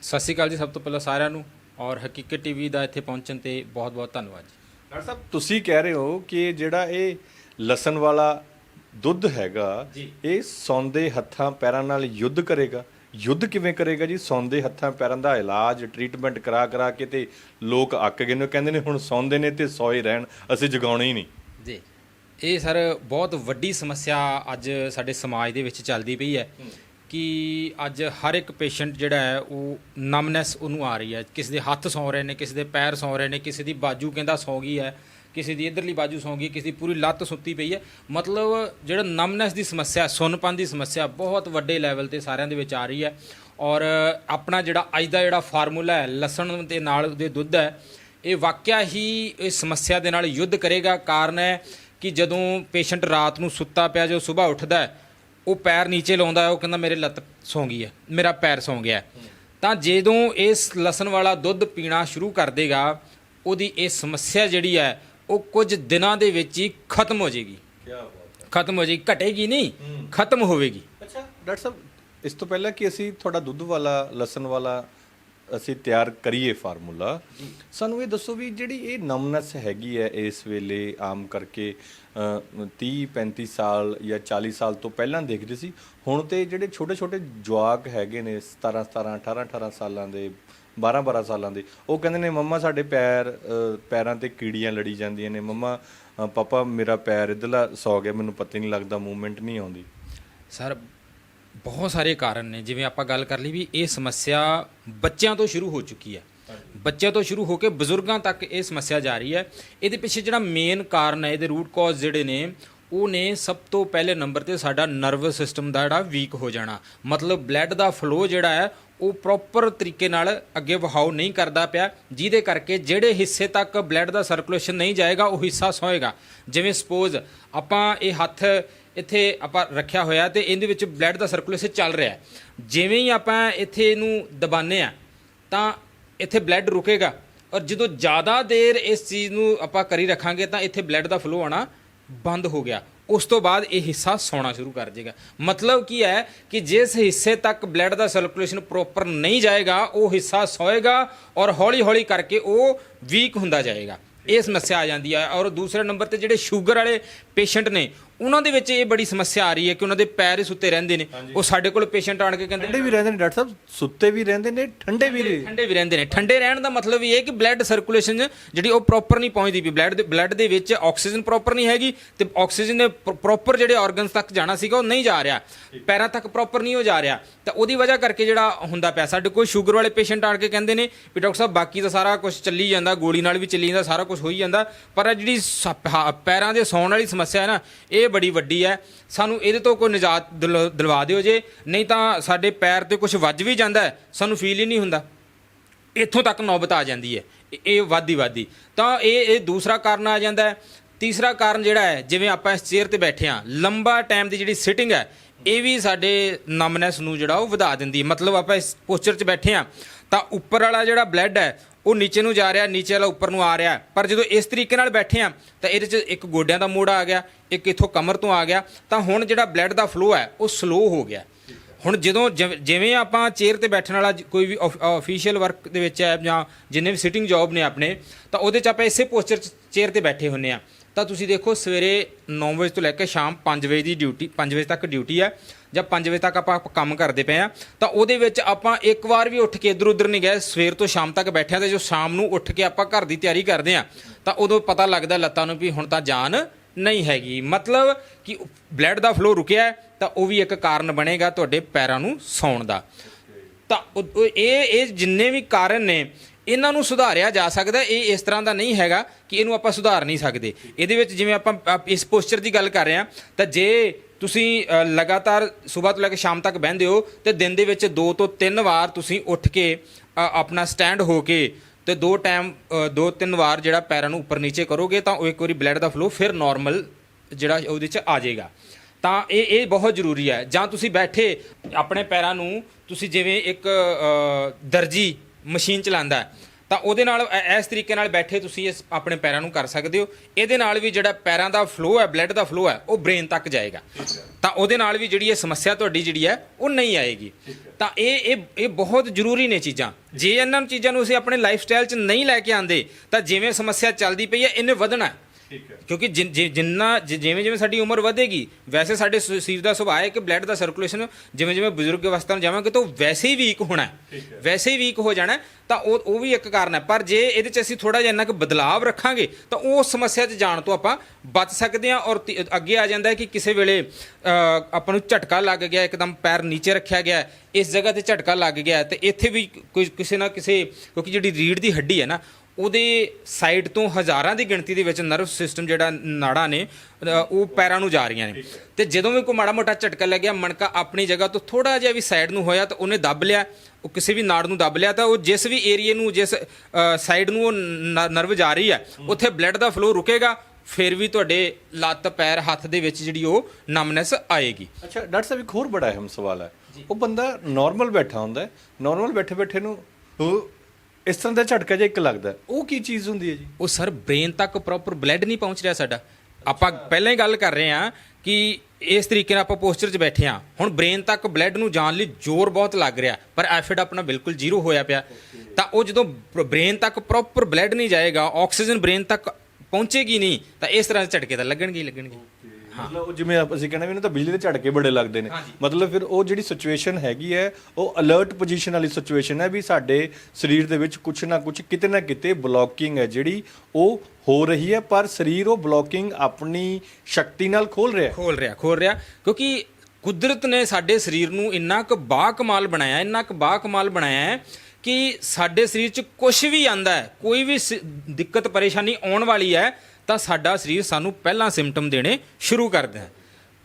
ਸਤਿ ਸ਼੍ਰੀ ਅਕਾਲ ਜੀ ਸਭ ਤੋਂ ਪਹਿਲਾਂ ਸਾਰਿਆਂ ਨੂੰ ਔਰ ਹਕੀਕਤ ਟੀਵੀ ਦਾ ਇੱਥੇ ਪਹੁੰਚਣ ਤੇ ਬਹੁਤ ਬਹੁਤ ਧੰਨਵਾਦ ਜੀ। ਡਾਕਟਰ ਸਾਹਿਬ ਤੁਸੀਂ ਕਹਿ ਰਹੇ ਹੋ ਕਿ ਜਿਹੜਾ ਇਹ ਲਸਣ ਵਾਲਾ ਦੁੱਧ ਹੈਗਾ। ਇਹ ਸੌਂਦੇ ਹੱਥਾਂ ਪੈਰਾਂ ਨਾਲ ਯੁੱਧ ਕਰੇਗਾ। ਯੁੱਧ ਕਿਵੇਂ ਕਰੇਗਾ ਜੀ? ਸੌਂਦੇ ਹੱਥਾਂ ਪੈਰਾਂ ਦਾ ਇਲਾਜ ਟ੍ਰੀਟਮੈਂਟ ਕਰਾ ਕਰਾ ਕੇ ਤੇ ਲੋਕ ਅੱਕ ਗਏ ਨੇ। ਕਹਿੰਦੇ ਨੇ ਹੁਣ ਸੌਂਦੇ ਨੇ ਤੇ ਸੋਏ ਰਹਿਣ ਅਸੀਂ ਜਗਾਉਣੇ ਹੀ ਨਹੀਂ। ਜੀ। ਇਹ ਸਰ ਬਹੁਤ ਵੱਡੀ ਸਮੱਸਿਆ ਅੱਜ ਸਾਡੇ ਸਮਾਜ ਦੇ ਵਿੱਚ ਚੱਲਦੀ ਪਈ ਹੈ ਕਿ ਅੱਜ ਹਰ ਇੱਕ ਪੇਸ਼ੈਂਟ ਜਿਹੜਾ ਹੈ ਉਹ ਨਮਨੈਸ ਉਹਨੂੰ ਆ ਰਹੀ ਹੈ। ਕਿਸੇ ਦੇ ਹੱਥ ਸੌ ਰਹੇ ਨੇ ਕਿਸੇ ਦੇ ਪੈਰ ਸੌ ਰਹੇ ਨੇ ਕਿਸੇ ਦੀ ਬਾਜੂ ਕਹਿੰਦਾ ਸੌ ਗਈ ਹੈ। ਕਿਸੇ ਦੀ ਇਧਰਲੀ ਬਾਜੂ ਸੌਂ ਗਈ, ਕਿਸੇ ਦੀ ਪੂਰੀ ਲੱਤ ਸੁੱਤੀ ਪਈ ਹੈ। ਮਤਲਬ ਜਿਹੜਾ ਨਮਨੈਸ ਦੀ ਸਮੱਸਿਆ, ਸੁੰਨਪਨ ਦੀ ਸਮੱਸਿਆ ਬਹੁਤ ਵੱਡੇ ਲੈਵਲ ਤੇ ਸਾਰਿਆਂ ਦੇ ਵਿੱਚ ਆ ਰਹੀ ਹੈ। ਔਰ ਆਪਣਾ ਜਿਹੜਾ ਅੱਜ ਦਾ ਜਿਹੜਾ ਫਾਰਮੂਲਾ ਹੈ, ਲਸਣ ਦੇ ਨਾਲ ਦੇ ਦੁੱਧ ਹੈ, ਇਹ ਵਾਕਿਆ ਹੀ ਇਸ ਸਮੱਸਿਆ ਦੇ ਨਾਲ ਯੁੱਧ ਕਰੇਗਾ। ਕਾਰਨ ਹੈ ਕਿ ਜਦੋਂ ਪੇਸ਼ੈਂਟ ਰਾਤ ਨੂੰ ਸੁੱਤਾ ਪਿਆ ਜੋ ਸਵੇਰ ਉੱਠਦਾ ਹੈ, ਉਹ ਪੈਰ ਨੀਚੇ ਲਾਉਂਦਾ ਹੈ, ਉਹ ਕਹਿੰਦਾ ਮੇਰੇ ਲੱਤ ਸੌਂ ਗਈ ਹੈ, ਮੇਰਾ ਪੈਰ ਸੌਂ ਗਿਆ ਤਾਂ ਜਦੋਂ ਇਸ ਲਸਣ ਵਾਲਾ ਦੁੱਧ ਪੀਣਾ ਸ਼ੁਰੂ ਕਰ ਦੇਗਾ, ਉਹਦੀ ਇਹ ਸਮੱਸਿਆ ਜਿਹੜੀ ਹੈ ਉਹ ਕੁਝ ਦਿਨਾਂ ਦੇ ਵਿੱਚ ਹੀ ਖਤਮ ਹੋ ਜਾਏਗੀ। ਕੀ ਬਾਤ ਖਤਮ ਹੋ ਜਾਏਗੀ। ਘਟੇਗੀ ਨਹੀਂ ਖਤਮ ਹੋਵੇਗੀ। ਅੱਛਾ ਡਾਕਟਰ ਸਾਹਿਬ ਇਸ ਤੋਂ ਪਹਿਲਾਂ ਕਿ ਅਸੀਂ ਤੁਹਾਡਾ ਦੁੱਧ ਵਾਲਾ ਲਸਣ ਵਾਲਾ ਅਸੀਂ ਤਿਆਰ ਕਰੀਏ ਫਾਰਮੂਲਾ ਸਾਨੂੰ ਇਹ ਦੱਸੋ ਵੀ ਜਿਹੜੀ ਇਹ ਨਮਨੈਸ ਹੈਗੀ ਹੈ ਇਸ ਵੇਲੇ ਆਮ ਕਰਕੇ ਅ, 30 35 ਸਾਲ ਜਾਂ 40 ਸਾਲ ਤੋਂ ਪਹਿਲਾਂ ਦੇਖਦੇ ਸੀ ਹੁਣ ਤੇ ਜਿਹੜੇ ਛੋਟੇ ਛੋਟੇ ਜਵਾਕ ਹੈਗੇ ਨੇ 17 17 18 18 ਸਾਲਾਂ ਦੇ 12 12 ਸਾਲਾਂ ਦੇ। ਉਹ ਕਹਿੰਦੇ ਨੇ ਮੰਮਾ ਸਾਡੇ ਪੈਰ ਅ, ਪੈਰਾਂ ਤੇ ਕੀੜੀਆਂ ਲੜੀ ਜਾਂਦੀਆਂ ਨੇ। ਮੰਮਾ ਅ, ਪਾਪਾ ਮੇਰਾ ਪੈਰ ਇਧਰਲਾ ਸੌ ਗਿਆ ਮੈਨੂੰ ਪਤਾ ਹੀ ਨਹੀਂ ਲੱਗਦਾ ਮੂਵਮੈਂਟ ਨਹੀਂ ਆਉਂਦੀ। ਸਰ ਬਹੁਤ ਸਾਰੇ ਕਾਰਨ ਨੇ। ਜਿਵੇਂ ਆਪਾਂ ਗੱਲ ਕਰ ਲਈ ਵੀ ਇਹ ਸਮੱਸਿਆ ਬੱਚਿਆਂ ਤੋਂ ਸ਼ੁਰੂ ਹੋ ਚੁੱਕੀ ਹੈ। ਬੱਚਿਆਂ ਤੋਂ ਸ਼ੁਰੂ ਹੋ ਕੇ ਬਜ਼ੁਰਗਾਂ ਤੱਕ ਇਹ ਸਮੱਸਿਆ ਜਾ ਰਹੀ ਹੈ। ਇਹਦੇ ਪਿੱਛੇ ਜਿਹੜਾ ਮੇਨ ਕਾਰਨ ਹੈ ਇਹਦੇ ਰੂਟ ਕਾਜ਼ ਜਿਹੜੇ ਨੇ ਉਹ ਨੇ ਸਭ ਤੋਂ ਪਹਿਲੇ ਨੰਬਰ ਤੇ ਸਾਡਾ ਨਰਵਸ ਸਿਸਟਮ ਦਾ ਜਿਹੜਾ ਵੀਕ ਹੋ ਜਾਣਾ। ਮਤਲਬ ਬਲੱਡ ਦਾ ਫਲੋ ਜਿਹੜਾ ਹੈ ਉਹ ਪ੍ਰੋਪਰ ਤਰੀਕੇ ਨਾਲ ਅੱਗੇ ਵਹਾਓ ਨਹੀਂ ਕਰਦਾ ਪਿਆ, ਜਿਹਦੇ ਕਰਕੇ ਜਿਹੜੇ ਹਿੱਸੇ ਤੱਕ ਬਲੱਡ ਦਾ ਸਰਕੂਲੇਸ਼ਨ ਨਹੀਂ ਜਾਏਗਾ, ਉਹ ਹਿੱਸਾ ਸੋਏਗਾ। ਜਿਵੇਂ ਸਪੋਜ਼ ਆਪਾਂ ਇਹ ਹੱਥ ਇੱਥੇ ਆਪਾਂ ਰੱਖਿਆ ਹੋਇਆ ਤੇ ਇਹਦੇ ਵਿੱਚ ਬਲੱਡ ਦਾ ਸਰਕੂਲੇਸ਼ਨ ਚੱਲ ਰਿਹਾ ਜਿਵੇਂ ਹੀ ਆਪਾਂ ਇੱਥੇ ਇਹਨੂੰ ਦਬਾਨੇ ਆ ਤਾਂ ਇੱਥੇ ਬਲੱਡ ਰੁਕੇਗਾ। ਔਰ ਜਦੋਂ ਜ਼ਿਆਦਾ ਦੇਰ ਇਸ ਚੀਜ਼ ਨੂੰ ਆਪਾਂ ਕਰੀ ਰੱਖਾਂਗੇ, ਤਾਂ ਇੱਥੇ ਬਲੱਡ ਦਾ ਫਲੋ ਆਣਾ ਬੰਦ ਹੋ ਗਿਆ। ਉਸ ਤੋਂ ਬਾਅਦ ਇਹ ਹਿੱਸਾ ਸੌਣਾ ਸ਼ੁਰੂ ਕਰ ਜਾਏਗਾ ਮਤਲਬ ਕੀ ਹੈ ਕਿ ਜਿਸ ਹਿੱਸੇ ਤੱਕ ਬਲੱਡ ਦਾ ਸਰਕੂਲੇਸ਼ਨ ਪ੍ਰੋਪਰ ਨਹੀਂ ਜਾਏਗਾ, ਉਹ ਹਿੱਸਾ ਸੌਏਗਾ ਔਰ ਹੌਲੀ-ਹੌਲੀ ਕਰਕੇ ਉਹ ਵੀਕ ਹੁੰਦਾ ਜਾਏਗਾ। ਇਹ ਸਮੱਸਿਆ ਆ ਜਾਂਦੀ ਹੈ ਔਰ ਦੂਸਰੇ ਨੰਬਰ ਤੇ ਜਿਹੜੇ ਸ਼ੂਗਰ ਵਾਲੇ ਪੇਸ਼ੈਂਟ ਨੇ ਉਹਨਾਂ ਦੇ ਵਿੱਚ ਇਹ ਬੜੀ ਸਮੱਸਿਆ ਆ ਰਹੀ ਹੈ ਕਿ ਉਹਨਾਂ ਦੇ ਪੈਰ ਹੀ ਸੁੱਤੇ ਰਹਿੰਦੇ ਨੇ। ਉਹ ਸਾਡੇ ਕੋਲ ਪੇਸ਼ੈਂਟ ਆਣ ਕੇ ਕਹਿੰਦੇ ਠੰਡੇ ਵੀ ਰਹਿੰਦੇ ਨੇ ਡਾਕਟਰ ਸਾਹਿਬ ਸੁੱਤੇ ਵੀ ਰਹਿੰਦੇ ਨੇ ਠੰਡੇ ਵੀ ਰਹੇ ਠੰਡੇ ਵੀ ਰਹਿੰਦੇ ਨੇ। ਠੰਡੇ ਰਹਿਣ ਦਾ ਮਤਲਬ ਇਹ ਹੈ ਕਿ ਬਲੱਡ ਸਰਕੂਲੇਸ਼ਨ ਜਿਹੜੀ ਉਹ ਪ੍ਰੋਪਰ ਨਹੀਂ ਪਹੁੰਚਦੀ ਵੀ ਬਲੱਡ ਦੇ ਬਲੱਡ ਦੇ ਵਿੱਚ ਆਕਸੀਜਨ ਪ੍ਰੋਪਰ ਨਹੀਂ ਹੈਗੀ ਤੇ ਆਕਸੀਜਨ ਦੇ ਪ੍ਰੋਪਰ ਜਿਹੜੇ ਆਰਗਨਸ ਤੱਕ ਜਾਣਾ ਸੀਗਾ ਉਹ ਨਹੀਂ ਜਾ ਰਿਹਾ। ਪੈਰਾਂ ਤੱਕ ਪ੍ਰੋਪਰ ਨਹੀਂ ਹੋ ਜਾ ਰਿਹਾ। ਤਾਂ ਉਹਦੀ ਵਜ੍ਹਾ ਕਰਕੇ ਜਿਹੜਾ ਹੁੰਦਾ ਪਿਆ। ਸਾਡੇ ਕੋਲ ਸ਼ੂਗਰ ਵਾਲੇ ਪੇਸ਼ੈਂਟ ਆਣ ਕੇ ਕਹਿੰਦੇ ਨੇ ਵੀ ਡਾਕਟਰ ਸਾਹਿਬ ਬਾਕੀ ਤਾਂ ਸਾਰਾ ਕੁਝ ਚੱਲੀ ਜਾਂਦਾ ਗੋਲੀ ਨਾਲ ਵੀ ਚੱਲੀ ਜਾਂਦਾ ਸਾਰਾ ਕੁਝ ਹੋਈ ਜਾਂਦਾ। ਪਰ ਜਿਹੜੀ ਪੈਰਾਂ ਦੇ ਸੌਣ ਵਾਲੀ ਸਮੱਸਿਆ ਹੈ ਨਾ ਇਹ ਬੜੀ ਵੱਡੀ ਹੈ। ਸਾਨੂੰ ਇਹਦੇ ਤੋਂ ਕੋਈ ਨਜਾਤ ਦਿਲ- ਦਿਲਵਾ ਦਿਓ ਜੇ। ਨਹੀਂ ਤਾਂ ਸਾਡੇ ਪੈਰ ਤੇ ਕੁਝ ਵੱਜ ਵੀ ਜਾਂਦਾ ਸਾਨੂੰ ਫੀਲ ਹੀ ਨਹੀਂ ਹੁੰਦਾ। ਇੱਥੋਂ ਤੱਕ ਨੌਬਤ ਆ ਜਾਂਦੀ ਹੈ। ਇਹ- ਇਹ ਵਾਦੀ ਵਾਦੀ ਤਾਂ ਇਹ ਇਹ ਦੂਸਰਾ ਕਾਰਨ ਆ ਜਾਂਦਾ ਹੈ। ਤੀਸਰਾ ਕਾਰਨ ਜਿਹੜਾ ਹੈ, ਜਿਵੇਂ ਆਪਾਂ ਇਸ ਚੇਅਰ ਤੇ ਬੈਠੇ ਆ ਲੰਬਾ ਟਾਈਮ ਦੀ ਜਿਹੜੀ ਸਿਟਿੰਗ ਹੈ, ਇਹ ਵੀ ਸਾਡੇ ਨਮਨੈਸ ਨੂੰ ਜਿਹੜਾ ਉਹ ਵਧਾ ਦਿੰਦੀ ਹੈ। ਮਤਲਬ ਆਪਾਂ ਇਸ ਪੋਸਚਰ 'ਚ ਬੈਠੇ ਆ ਤਾਂ ਉੱਪਰ ਵਾਲਾ ਜਿਹੜਾ ਬਲੱਡ ਹੈ, ਉਹ ਨੀਚੇ ਨੂੰ ਜਾ ਰਿਹਾ, ਨੀਚੇ ਵਾਲਾ ਉੱਪਰ ਨੂੰ ਆ ਰਿਹਾ। ਪਰ ਜਦੋਂ ਇਸ ਤਰੀਕੇ ਨਾਲ ਬੈਠੇ ਆ ਤਾਂ ਇਹਦੇ 'ਚ ਇੱਕ ਗੋਡਿਆਂ ਦਾ ਮੋੜ ਆ ਗਿਆ ਇੱਕ ਇੱਥੋਂ ਕਮਰ ਤੋਂ ਆ ਗਿਆ, ਤਾਂ ਹੁਣ ਜਿਹੜਾ ਬਲੱਡ ਦਾ ਫਲੋ ਹੈ, ਉਹ ਸਲੋ ਹੋ ਗਿਆ। ਹੁਣ ਜਦੋਂ ਜਿਵੇਂ ਆਪਾਂ ਚੇਅਰ ਤੇ ਬੈਠਣ ਵਾਲਾ ਕੋਈ ਵੀ ਅਫੀਸ਼ੀਅਲ ਵਰਕ ਦੇ ਵਿੱਚ ਹੈ ਜਾਂ ਜਿੰਨੇ ਵੀ ਸਿਟਿੰਗ ਜੌਬ ਨੇ ਆਪਣੇ, ਤਾਂ ਉਹਦੇ 'ਚ ਆਪਾਂ ਇਸੇ ਪੋਸਚਰ 'ਚ ਚੇਅਰ ਤੇ ਬੈਠੇ ਹੁੰਨੇ ਆ। ਤਾਂ ਤੁਸੀਂ ਦੇਖੋ, ਸਵੇਰੇ 9 ਵਜੇ ਤੋਂ ਲੈ ਕੇ ਸ਼ਾਮ 5 ਵਜੇ ਦੀ ਡਿਊਟੀ 5 ਵਜੇ ਤੱਕ ਡਿਊਟੀ ਹੈ, ਜਾਂ 5 ਵਜੇ ਤੱਕ ਆਪਾਂ ਕੰਮ ਕਰਦੇ ਪਏ ਆ। ਤਾਂ ਉਹਦੇ ਵਿੱਚ ਆਪਾਂ ਇੱਕ ਵਾਰ ਵੀ ਉੱਠ ਕੇ ਇਧਰ ਉਧਰ ਨਹੀਂ ਗਏ, ਸਵੇਰ ਤੋਂ ਸ਼ਾਮ ਤੱਕ ਬੈਠੇ ਆ, ਤੇ ਜੋ ਸ਼ਾਮ ਨੂੰ ਉੱਠ ਕੇ ਆਪਾਂ ਘਰ ਦੀ ਤਿਆਰੀ ਕਰਦੇ ਆ, ਤਾਂ ਉਦੋਂ ਪਤਾ ਲੱਗਦਾ ਲੱਤਾਂ ਨੂੰ ਵੀ ਹੁਣ ਤਾਂ ਜਾਨ ਨਹੀਂ ਹੈਗੀ। ਮਤਲਬ ਕਿ ਬਲੱਡ ਦਾ ਫਲੋ ਰੁਕਿਆ ਤਾਂ ਉਹ ਵੀ ਇੱਕ ਕਾਰਨ ਬਣੇਗਾ ਤੁਹਾਡੇ ਪੈਰਾਂ ਨੂੰ ਸੌਣ ਦਾ। ਤਾਂ ਉਹ- ਇਹ ਇਹ ਜਿੰਨੇ ਵੀ ਕਾਰਨ ਨੇ, ਇਹਨਾਂ ਨੂੰ ਸੁਧਾਰਿਆ ਜਾ ਸਕਦਾ ਇਹ ਇਸ ਤਰ੍ਹਾਂ ਦਾ ਨਹੀਂ ਹੈਗਾ ਕਿ ਇਹਨੂੰ ਆਪਾਂ ਸੁਧਾਰ ਨਹੀਂ ਸਕਦੇ। ਇਹਦੇ ਵਿੱਚ ਜਿਵੇਂ ਆਪਾਂ ਇਸ ਪੋਸਚਰ ਦੀ ਗੱਲ ਕਰ ਰਹੇ ਹਾਂ, ਤਾਂ ਜੇ ਤੁਸੀਂ ਲਗਾਤਾਰ ਸਵੇਰ ਤੋਂ ਲੈ ਕੇ ਸ਼ਾਮ ਤੱਕ ਬਹਿੰਦੇ ਹੋ, ਤੇ ਦਿਨ ਦੇ ਵਿੱਚ ਦੋ ਤੋਂ ਤਿੰਨ ਵਾਰ ਤੁਸੀਂ ਉੱਠ ਕੇ ਆਪਣਾ ਸਟੈਂਡ ਹੋ ਕੇ ਤੇ ਦੋ ਟਾਈਮ ਦੋ ਤਿੰਨ ਵਾਰ ਜਿਹੜਾ ਪੈਰਾਂ ਨੂੰ ਉੱਪਰ ਨੀਚੇ ਕਰੋਗੇ ਤਾਂ ਉਹ ਇੱਕ ਵਾਰੀ ਬਲੱਡ ਦਾ ਫਲੋ ਫਿਰ ਨਾਰਮਲ ਜਿਹੜਾ ਉਹਦੇ ਚ ਆ ਜਾਏਗਾ। ਤਾਂ ਇਹ ਇਹ ਬਹੁਤ ਜ਼ਰੂਰੀ ਹੈ। ਜਾਂ ਤੁਸੀਂ ਬੈਠੇ ਆਪਣੇ ਪੈਰਾਂ ਨੂੰ ਤੁਸੀਂ ਜਿਵੇਂ ਇੱਕ ਦਰਜੀ ਮਸ਼ੀਨ ਚਲਾਉਂਦਾ ਹੈ, ਤਾਂ ਉਹਦੇ ਨਾਲ ਇਸ ਤਰੀਕੇ ਨਾਲ ਬੈਠੇ ਤੁਸੀਂ ਇਸ ਆਪਣੇ ਪੈਰਾਂ ਨੂੰ ਕਰ ਸਕਦੇ ਹੋ। ਇਹਦੇ ਨਾਲ ਵੀ ਜਿਹੜਾ ਪੈਰਾਂ ਦਾ ਫਲੋ ਹੈ ਬਲੱਡ ਦਾ ਫਲੋ ਹੈ, ਉਹ ਬ੍ਰੇਨ ਤੱਕ ਜਾਏਗਾ। ਤਾਂ ਉਹਦੇ ਨਾਲ ਵੀ ਜਿਹੜੀ ਇਹ ਸਮੱਸਿਆ ਤੁਹਾਡੀ ਜਿਹੜੀ ਹੈ, ਉਹ ਨਹੀਂ ਆਏਗੀ। ਤਾਂ ਇਹ ਇਹ ਇਹ ਬਹੁਤ ਜ਼ਰੂਰੀ ਨੇ ਚੀਜ਼ਾਂ। ਜੇ ਇਹਨਾਂ ਚੀਜ਼ਾਂ ਨੂੰ ਅਸੀਂ ਆਪਣੇ ਲਾਈਫ ਸਟਾਈਲ 'ਚ ਨਹੀਂ ਲੈ ਕੇ ਆਂਦੇ, ਤਾਂ ਜਿਵੇਂ ਸਮੱਸਿਆ ਚੱਲਦੀ ਪਈ ਹੈ, ਇਹਨੇ ਵਧਣਾ ਹੈ। ਠੀਕ ਹੈ। ਕਿਉਂਕਿ ਜਿ- ਜਿ- ਜਿੰਨਾ ਜਿ- ਜਿਵੇਂ ਜਿਵੇਂ ਸਾਡੀ ਉਮਰ ਵਧੇਗੀ ਵੈਸੇ ਸਾਡੇ ਸ- ਸਰੀਰ ਦਾ ਸੁਭਾਅ ਹੈ ਕਿ ਬਲੱਡ ਦਾ ਸਰਕੂਲੇਸ਼ਨ ਜਿਵੇਂ ਜਿਵੇਂ ਬਜ਼ੁਰਗ ਅਵਸਥਾ ਨੂੰ ਜਾਵਾਂਗੇ ਤਾਂ ਉਹ ਵੈਸੇ ਹੀ ਵੀਕ ਹੋਣਾ ਹੈ। ਵੈਸੇ ਹੀ ਵੀਕ ਹੋ ਜਾਣਾ ਹੈ, ਤਾਂ ਉਹ ਉਹ ਵੀ ਇੱਕ ਕਾਰਨ ਹੈ। ਪਰ ਜੇ ਇਹਦੇ 'ਚ ਅਸੀਂ ਥੋੜਾ ਜਿਹਾ ਇੰਨਾ ਕੁ ਬਦਲਾਵ ਰੱਖਾਂਗੇ ਤਾਂ ਉਹ ਸਮੱਸਿਆ 'ਚ ਜਾਣ ਤੋਂ ਆਪਾਂ ਬਚ ਸਕਦੇ ਹਾਂ ਔਰ ਤੀ- ਅੱਗੇ ਆ ਜਾਂਦਾ ਹੈ ਕਿ ਕਿਸੇ ਵੇਲੇ ਅ, ਆਪਾਂ ਨੂੰ ਝਟਕਾ ਲੱਗ ਗਿਆ ਇੱਕਦਮ ਪੈਰ ਨੀਚੇ ਰੱਖਿਆ ਗਿਆ ਹੈ, ਇਸ ਜਗ੍ਹਾ ਤੇ ਝਟਕਾ ਲੱਗ ਗਿਆ ਹੈ ਤੇ ਇੱਥੇ ਵੀ ਕੋਈ ਕਿਸੇ ਨਾ ਕਿਸੇ ਕਿਉਂਕਿ ਜਿਹੜੀ ਰੀੜ ਦੀ ਹੱਡੀ ਹੈ ਨਾ ਉਹਦੇ ਸਾਈਡ ਤੋਂ ਹਜ਼ਾਰਾਂ ਦੀ ਗਿਣਤੀ ਦੇ ਵਿੱਚ ਨਰਵ ਸਿਸਟਮ ਜਿਹੜਾ ਨਾੜਾਂ ਨੇ ਉਹ ਪੈਰਾਂ ਨੂੰ ਜਾ ਰਹੀਆਂ ਨੇ। ਤੇ ਜਦੋਂ ਵੀ ਕੋਈ ਮਾੜਾ ਮੋਟਾ ਝਟਕਾ ਲੱਗਿਆ ਮਣਕਾ ਆਪਣੀ ਜਗ੍ਹਾ ਤੋਂ ਥੋੜਾ ਜਿਹਾ ਵੀ ਸਾਈਡ ਨੂੰ ਹੋਇਆ ਤਾਂ ਉਹਨੇ ਦੱਬ ਲਿਆ। ਉਹ ਕਿਸੇ ਵੀ ਨਾੜ ਨੂੰ ਦੱਬ ਲਿਆ ਤਾਂ ਉਹ ਜਿਸ ਵੀ ਏਰੀਏ ਨੂੰ ਜਿਸ ਸਾਈਡ ਨੂੰ ਉਹ ਨਰਵ ਜਾ ਰਹੀ ਹੈ ਉੱਥੇ ਬਲੱਡ ਦਾ ਫਲੋ ਰੁਕੇਗਾ ਫਿਰ ਵੀ ਤੁਹਾਡੇ ਲੱਤ ਪੈਰ ਹੱਥ ਦੇ ਵਿੱਚ ਜਿਹੜੀ ਉਹ ਨਮਨੈਸ ਆਏਗੀ। ਅੱਛਾ ਡਾਕਟਰ ਸਾਹਿਬ ਇੱਕ ਹੋਰ ਬੜਾ ਅਹਿਮ ਸਵਾਲ ਹੈ। ਉਹ ਬੰਦਾ ਨਾਰਮਲ ਬੈਠਾ ਹੁੰਦਾ ਹੈ ਨਾਰਮਲ ਬੈਠੇ ਬੈਠੇ ਨੂੰ ਉਹ ਇਸ ਤਰ੍ਹਾਂ ਦਾ ਝਟਕਾ ਜਿਹਾ ਇੱਕ ਲੱਗਦਾ। ਉਹ ਕੀ ਚੀਜ਼ ਹੁੰਦੀ ਹੈ ਜੀ? ਉਹ ਸਰ ਬ੍ਰੇਨ ਤੱਕ ਪ੍ਰੋਪਰ ਬਲੱਡ ਨਹੀਂ ਪਹੁੰਚ ਰਿਹਾ ਸਾਡਾ। ਆਪਾਂ ਪਹਿਲਾਂ ਹੀ ਗੱਲ ਕਰ ਰਹੇ ਹਾਂ ਕਿ ਇਸ ਤਰੀਕੇ ਨਾਲ ਆਪਾਂ ਪੋਸਚਰ 'ਚ ਬੈਠੇ ਹਾਂ। ਹੁਣ ਬ੍ਰੇਨ ਤੱਕ ਬਲੱਡ ਨੂੰ ਜਾਣ ਲਈ ਜ਼ੋਰ ਬਹੁਤ ਲੱਗ ਰਿਹਾ ਪਰ ਐਫਿਡ ਆਪਣਾ ਬਿਲਕੁਲ ਜ਼ੀਰੋ ਹੋਇਆ ਪਿਆ। ਤਾਂ ਉਹ ਜਦੋਂ ਬ੍ਰੇਨ ਤੱਕ ਪ੍ਰੋਪਰ ਬਲੱਡ ਨਹੀਂ ਜਾਏਗਾ ਆਕਸੀਜਨ ਬ੍ਰੇਨ ਤੱਕ ਪਹੁੰਚੇਗੀ ਨਹੀਂ ਤਾਂ ਇਸ ਤਰ੍ਹਾਂ ਦੇ ਝਟਕੇ ਤਾਂ ਲੱਗਣਗੇ ਹੀ ਲੱਗਣਗੇ। ਮਤਲਬ ਉਹ ਜਿਵੇਂ ਆਪ- ਅਸੀਂ ਕਹਿੰਦੇ ਵੀ ਨਾ ਤਾਂ ਬਿਜਲੀ ਦੇ ਝਟਕੇ ਬੜੇ ਲੱਗਦੇ ਨੇ। ਮਤਲਬ ਫਿਰ ਉਹ ਜਿਹੜੀ ਸਿਚੁਏਸ਼ਨ ਹੈਗੀ ਹੈ ਉਹ ਅਲਰਟ ਪੋਜੀਸ਼ਨ ਵਾਲੀ ਸਿਚੁਏਸ਼ਨ ਹੈ ਵੀ ਸਾਡੇ ਸਰੀਰ ਦੇ ਵਿੱਚ ਕੁਝ ਨਾ ਕੁਝ ਕਿਤੇ ਨਾ ਕਿਤੇ ਬਲੌਕਿੰਗ ਹੈ ਜਿਹੜੀ ਉਹ ਹੋ ਰਹੀ ਹੈ ਪਰ ਸਰੀਰ ਉਹ ਬਲੌਕਿੰਗ ਆਪਣੀ ਸ਼ਕਤੀ ਨਾਲ ਖੋਲ ਰਿਹਾ ਹੈ। ਖੋਲ ਰਿਹਾ ਖੋਲ ਰਿਹਾ। ਕਿਉਂਕਿ ਕੁਦਰਤ ਨੇ ਸਾਡੇ ਸਰੀਰ ਨੂੰ ਇੰਨਾ ਕੁ ਬਾਕਮਾਲ ਬਣਾਇਆ ਇੰਨਾ ਕੁ ਬਾਕਮਾਲ ਬਣਾਇਆ ਹੈ ਕਿ ਸਾਡੇ ਸਰੀਰ 'ਚ ਕੁਝ ਵੀ ਆਂਦਾ ਹੈ ਕੋਈ ਵੀ ਸ- ਦਿੱਕਤ ਪਰੇਸ਼ਾਨੀ ਆਉਣ ਵਾਲੀ ਹੈ ਤਾਂ ਸਾਡਾ ਸਰੀਰ ਸਾਨੂੰ ਪਹਿਲਾਂ ਸਿੰਪਟਮ ਦੇਣੇ ਸ਼ੁਰੂ ਕਰਦਾ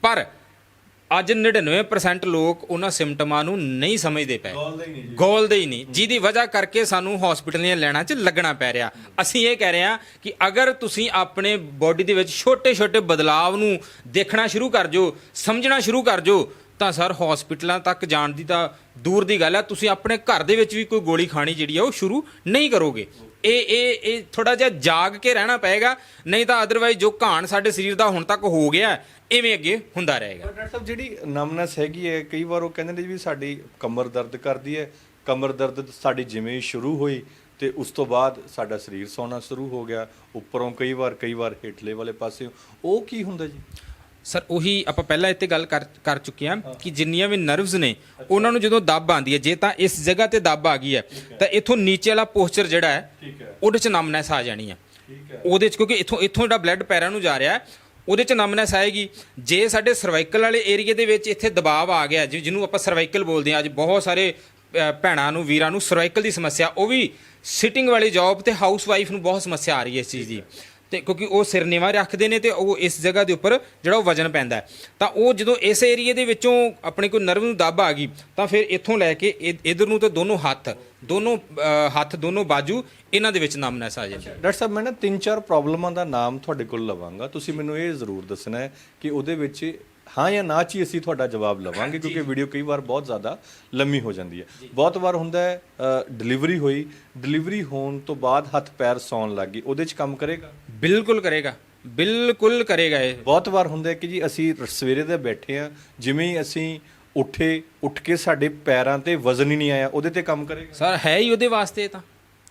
ਪਰ ਅੱਜ 99% ਲੋਕ ਉਹਨਾਂ ਸਿੰਪਟਮਾਂ ਨੂੰ ਨਹੀਂ ਸਮਝਦੇ ਪਏ। ਗੋਲਦੇ ਹੀ ਨਹੀਂ ਜਿਹਦੀ ਵਜ੍ਹਾ ਕਰਕੇ ਸਾਨੂੰ ਹਸਪੀਟਲ ਦੀਆਂ ਲੈਣਾ 'ਚ ਲੱਗਣਾ ਪੈ ਰਿਹਾ। ਅਸੀਂ ਇਹ ਕਹਿ ਰਹੇ ਹਾਂ ਕਿ ਅਗਰ ਤੁਸੀਂ ਆਪਣੇ ਬੋਡੀ ਦੇ ਵਿੱਚ ਛੋਟੇ-ਛੋਟੇ ਬਦਲਾਵ ਨੂੰ ਦੇਖਣਾ ਸ਼ੁਰੂ ਕਰ ਜੋ ਸਮਝਣਾ ਸ਼ੁਰੂ ਕਰ ਜੋ ਤਾਂ ਸਰ ਹਸਪੀਟਲਾਂ ਤੱਕ ਜਾਣ ਦੀ ਤਾਂ ਦੂਰ ਦੀ ਗੱਲ ਹੈ। ਤੁਸੀਂ ਆਪਣੇ ਘਰ ਦੇ ਵਿੱਚ ਵੀ ਕੋਈ ਗੋਲੀ ਖਾਣੀ ਜਿਹੜੀ ਆ ਉਹ ਸ਼ੁਰੂ ਨਹੀਂ ਕਰੋਗੇ। ਇਹ ਇਹ ਇਹ ਥੋੜਾ ਜਿਹਾ ਜਾਗ ਕੇ ਰਹਿਣਾ ਪਏਗਾ, ਨਹੀਂ ਤਾਂ ਅਦਰਵਾਈਜ਼ ਜੋ ਘਾਣ ਸਾਡੇ ਸਰੀਰ ਦਾ ਹੁਣ ਤੱਕ ਹੋ ਗਿਆ, ਇਵੇਂ ਅੱਗੇ ਹੁੰਦਾ ਰਹੇਗਾ। ਡਾਕਟਰ ਸਾਹਿਬ, ਜਿਹੜੀ ਨਮਨੈਸ ਹੈਗੀ ਹੈ, ਕਈ ਵਾਰ ਉਹ ਕਹਿੰਦੇ ਨੇ ਵੀ ਸਾਡੀ ਕਮਰ ਦਰਦ ਕਰਦੀ ਹੈ, ਕਮਰ ਦਰਦ ਸਾਡੀ ਜਿਵੇਂ ਸ਼ੁਰੂ ਹੋਈ ਤੇ ਉਸ ਤੋਂ ਬਾਅਦ ਸਾਡਾ ਸਰੀਰ ਸੌਣਾ ਸ਼ੁਰੂ ਹੋ ਗਿਆ, ਉੱਪਰੋਂ ਕਈ ਵਾਰ ਕਈ ਵਾਰ ਹੇਠਲੇ ਵਾਲੇ ਪਾਸੇ ਉਹ ਕੀ ਹੁੰਦਾ ਜੀ? ਸਰ ਉਹੀ ਆਪਾਂ ਪਹਿਲਾਂ ਇੱਥੇ ਗੱਲ ਕਰ ਕਰ ਚੁੱਕੇ ਹਾਂ ਕਿ ਜਿੰਨੀਆਂ ਵੀ ਨਰਵਸ ਨੇ ਉਹਨਾਂ ਨੂੰ ਜਦੋਂ ਦੱਬ ਆਂਦੀ ਹੈ ਜੇ ਤਾਂ ਇਸ ਜਗ੍ਹਾ ਤੇ ਦੱਬ ਆ ਗਈ ਹੈ ਤਾਂ ਇਥੋਂ ਨੀਚੇ ਵਾਲਾ ਪੋਸਚਰ ਜਿਹੜਾ ਹੈ ਉਹਦੇ ਚ ਨਮਨੈਸ ਆ ਜਾਣੀ ਹੈ। ਉਹਦੇ ਚ ਕਿਉਂਕਿ ਇਥੋਂ ਇਥੋਂ ਜਿਹੜਾ ਬਲੱਡ ਪੈਰਾਂ ਨੂੰ ਜਾ ਰਿਹਾ ਹੈ ਉਹਦੇ ਚ ਨਮਨੈਸ ਆਏਗੀ। ਜੇ ਸਾਡੇ ਸਰਵਾਈਕਲ ਵਾਲੇ ਏਰੀਆ ਦੇ ਵਿੱਚ ਇੱਥੇ ਦਬਾਅ ਆ ਗਿਆ ਜਿਹਨੂੰ ਆਪਾਂ ਸਰਵਾਈਕਲ ਬੋਲਦੇ ਹਾਂ ਅੱਜ ਬਹੁਤ ਸਾਰੇ ਭੈਣਾਂ ਨੂੰ ਵੀਰਾਂ ਨੂੰ ਸਰਵਾਈਕਲ ਦੀ ਸਮੱਸਿਆ ਉਹ ਵੀ ਸਿਟਿੰਗ ਵਾਲੀ ਜੌਬ ਤੇ ਹਾਊਸ ਵਾਈਫ ਨੂੰ ਬਹੁਤ ਸਮੱਸਿਆ ਆ ਰਹੀ ਹੈ ਇਸ ਚੀਜ਼ ਦੀ। ਤੇ ਕਿਉਂਕਿ ਉਹ ਸਿਰ ਨੀਵਾਂ ਰੱਖਦੇ ਨੇ ਤੇ ਉਹ ਇਸ ਜਗ੍ਹਾ ਦੇ ਉੱਪਰ ਜਿਹੜਾ ਉਹ ਵਜਨ ਪੈਂਦਾ ਤਾਂ ਉਹ ਜਦੋਂ ਇਸ ਏਰੀਏ ਦੇ ਵਿੱਚੋਂ ਆਪਣੇ ਕੋਈ ਨਰਵ ਨੂੰ ਦੱਬ ਆ ਗਈ, ਤਾਂ ਫਿਰ ਇੱਥੋਂ ਲੈ ਕੇ ਇ- ਇੱਧਰ ਨੂੰ ਤੇ ਦੋਨੋਂ ਹੱਥ ਦੋਨੋਂ ਹੱਥ ਦੋਨੋਂ ਬਾਜੂ ਇਹਨਾਂ ਦੇ ਵਿੱਚ ਨਮਨੈਸ ਆ ਜਾਂਦੀ ਡਾਕਟਰ ਸਾਹਿਬ, ਮੈਂ ਨਾ ਤਿੰਨ ਚਾਰ ਪ੍ਰੋਬਲਮਾਂ ਦਾ ਨਾਮ ਤੁਹਾਡੇ ਕੋਲ ਲਵਾਂਗਾ। ਤੁਸੀਂ ਮੈਨੂੰ ਇਹ ਜ਼ਰੂਰ ਦੱਸਣਾ ਹੈ ਕਿ ਉਹਦੇ ਵਿੱਚ ਹਾਂ ਜਾਂ ਨਾ ਚ ਹੀ ਅਸੀਂ ਤੁਹਾਡਾ ਜਵਾਬ ਲਵਾਂਗੇ ਕਿਉਂਕਿ ਵੀਡੀਓ ਕਈ ਵਾਰ ਬਹੁਤ ਜ਼ਿਆਦਾ ਲੰਮੀ ਹੋ ਜਾਂਦੀ ਹੈ। ਬਹੁਤ ਵਾਰ ਹੁੰਦਾ ਹੈ ਡਿਲੀਵਰੀ ਹੋਈ ਡਿਲੀਵਰੀ ਹੋਣ ਤੋਂ ਬਾਅਦ ਹੱਥ ਪੈਰ ਸੌਣ ਲੱਗ ਗਈ ਉਹਦੇ ਚ ਕੰਮ ਕਰੇਗਾ? ਬਿਲਕੁਲ ਕਰੇਗਾ ਬਿਲਕੁਲ ਕਰੇਗਾ ਇਹ। ਬਹੁਤ ਵਾਰ ਹੁੰਦਾ ਹੈ ਕਿ ਜੀ ਅਸੀਂ ਸਵੇਰੇ ਦੇ ਬੈਠੇ ਆ ਜਿਵੇਂ ਹੀ ਅਸੀਂ ਉੱਠੇ ਉੱਠ ਕੇ ਸਾਡੇ ਪੈਰਾਂ ਤੇ ਵਜ਼ਨ ਹੀ ਨਹੀਂ ਆਇਆ ਉਹਦੇ ਤੇ ਕੰਮ ਕਰੇਗਾ? ਸਰ ਹੈ ਹੀ ਉਹਦੇ ਵਾਸਤੇ ਤਾਂ।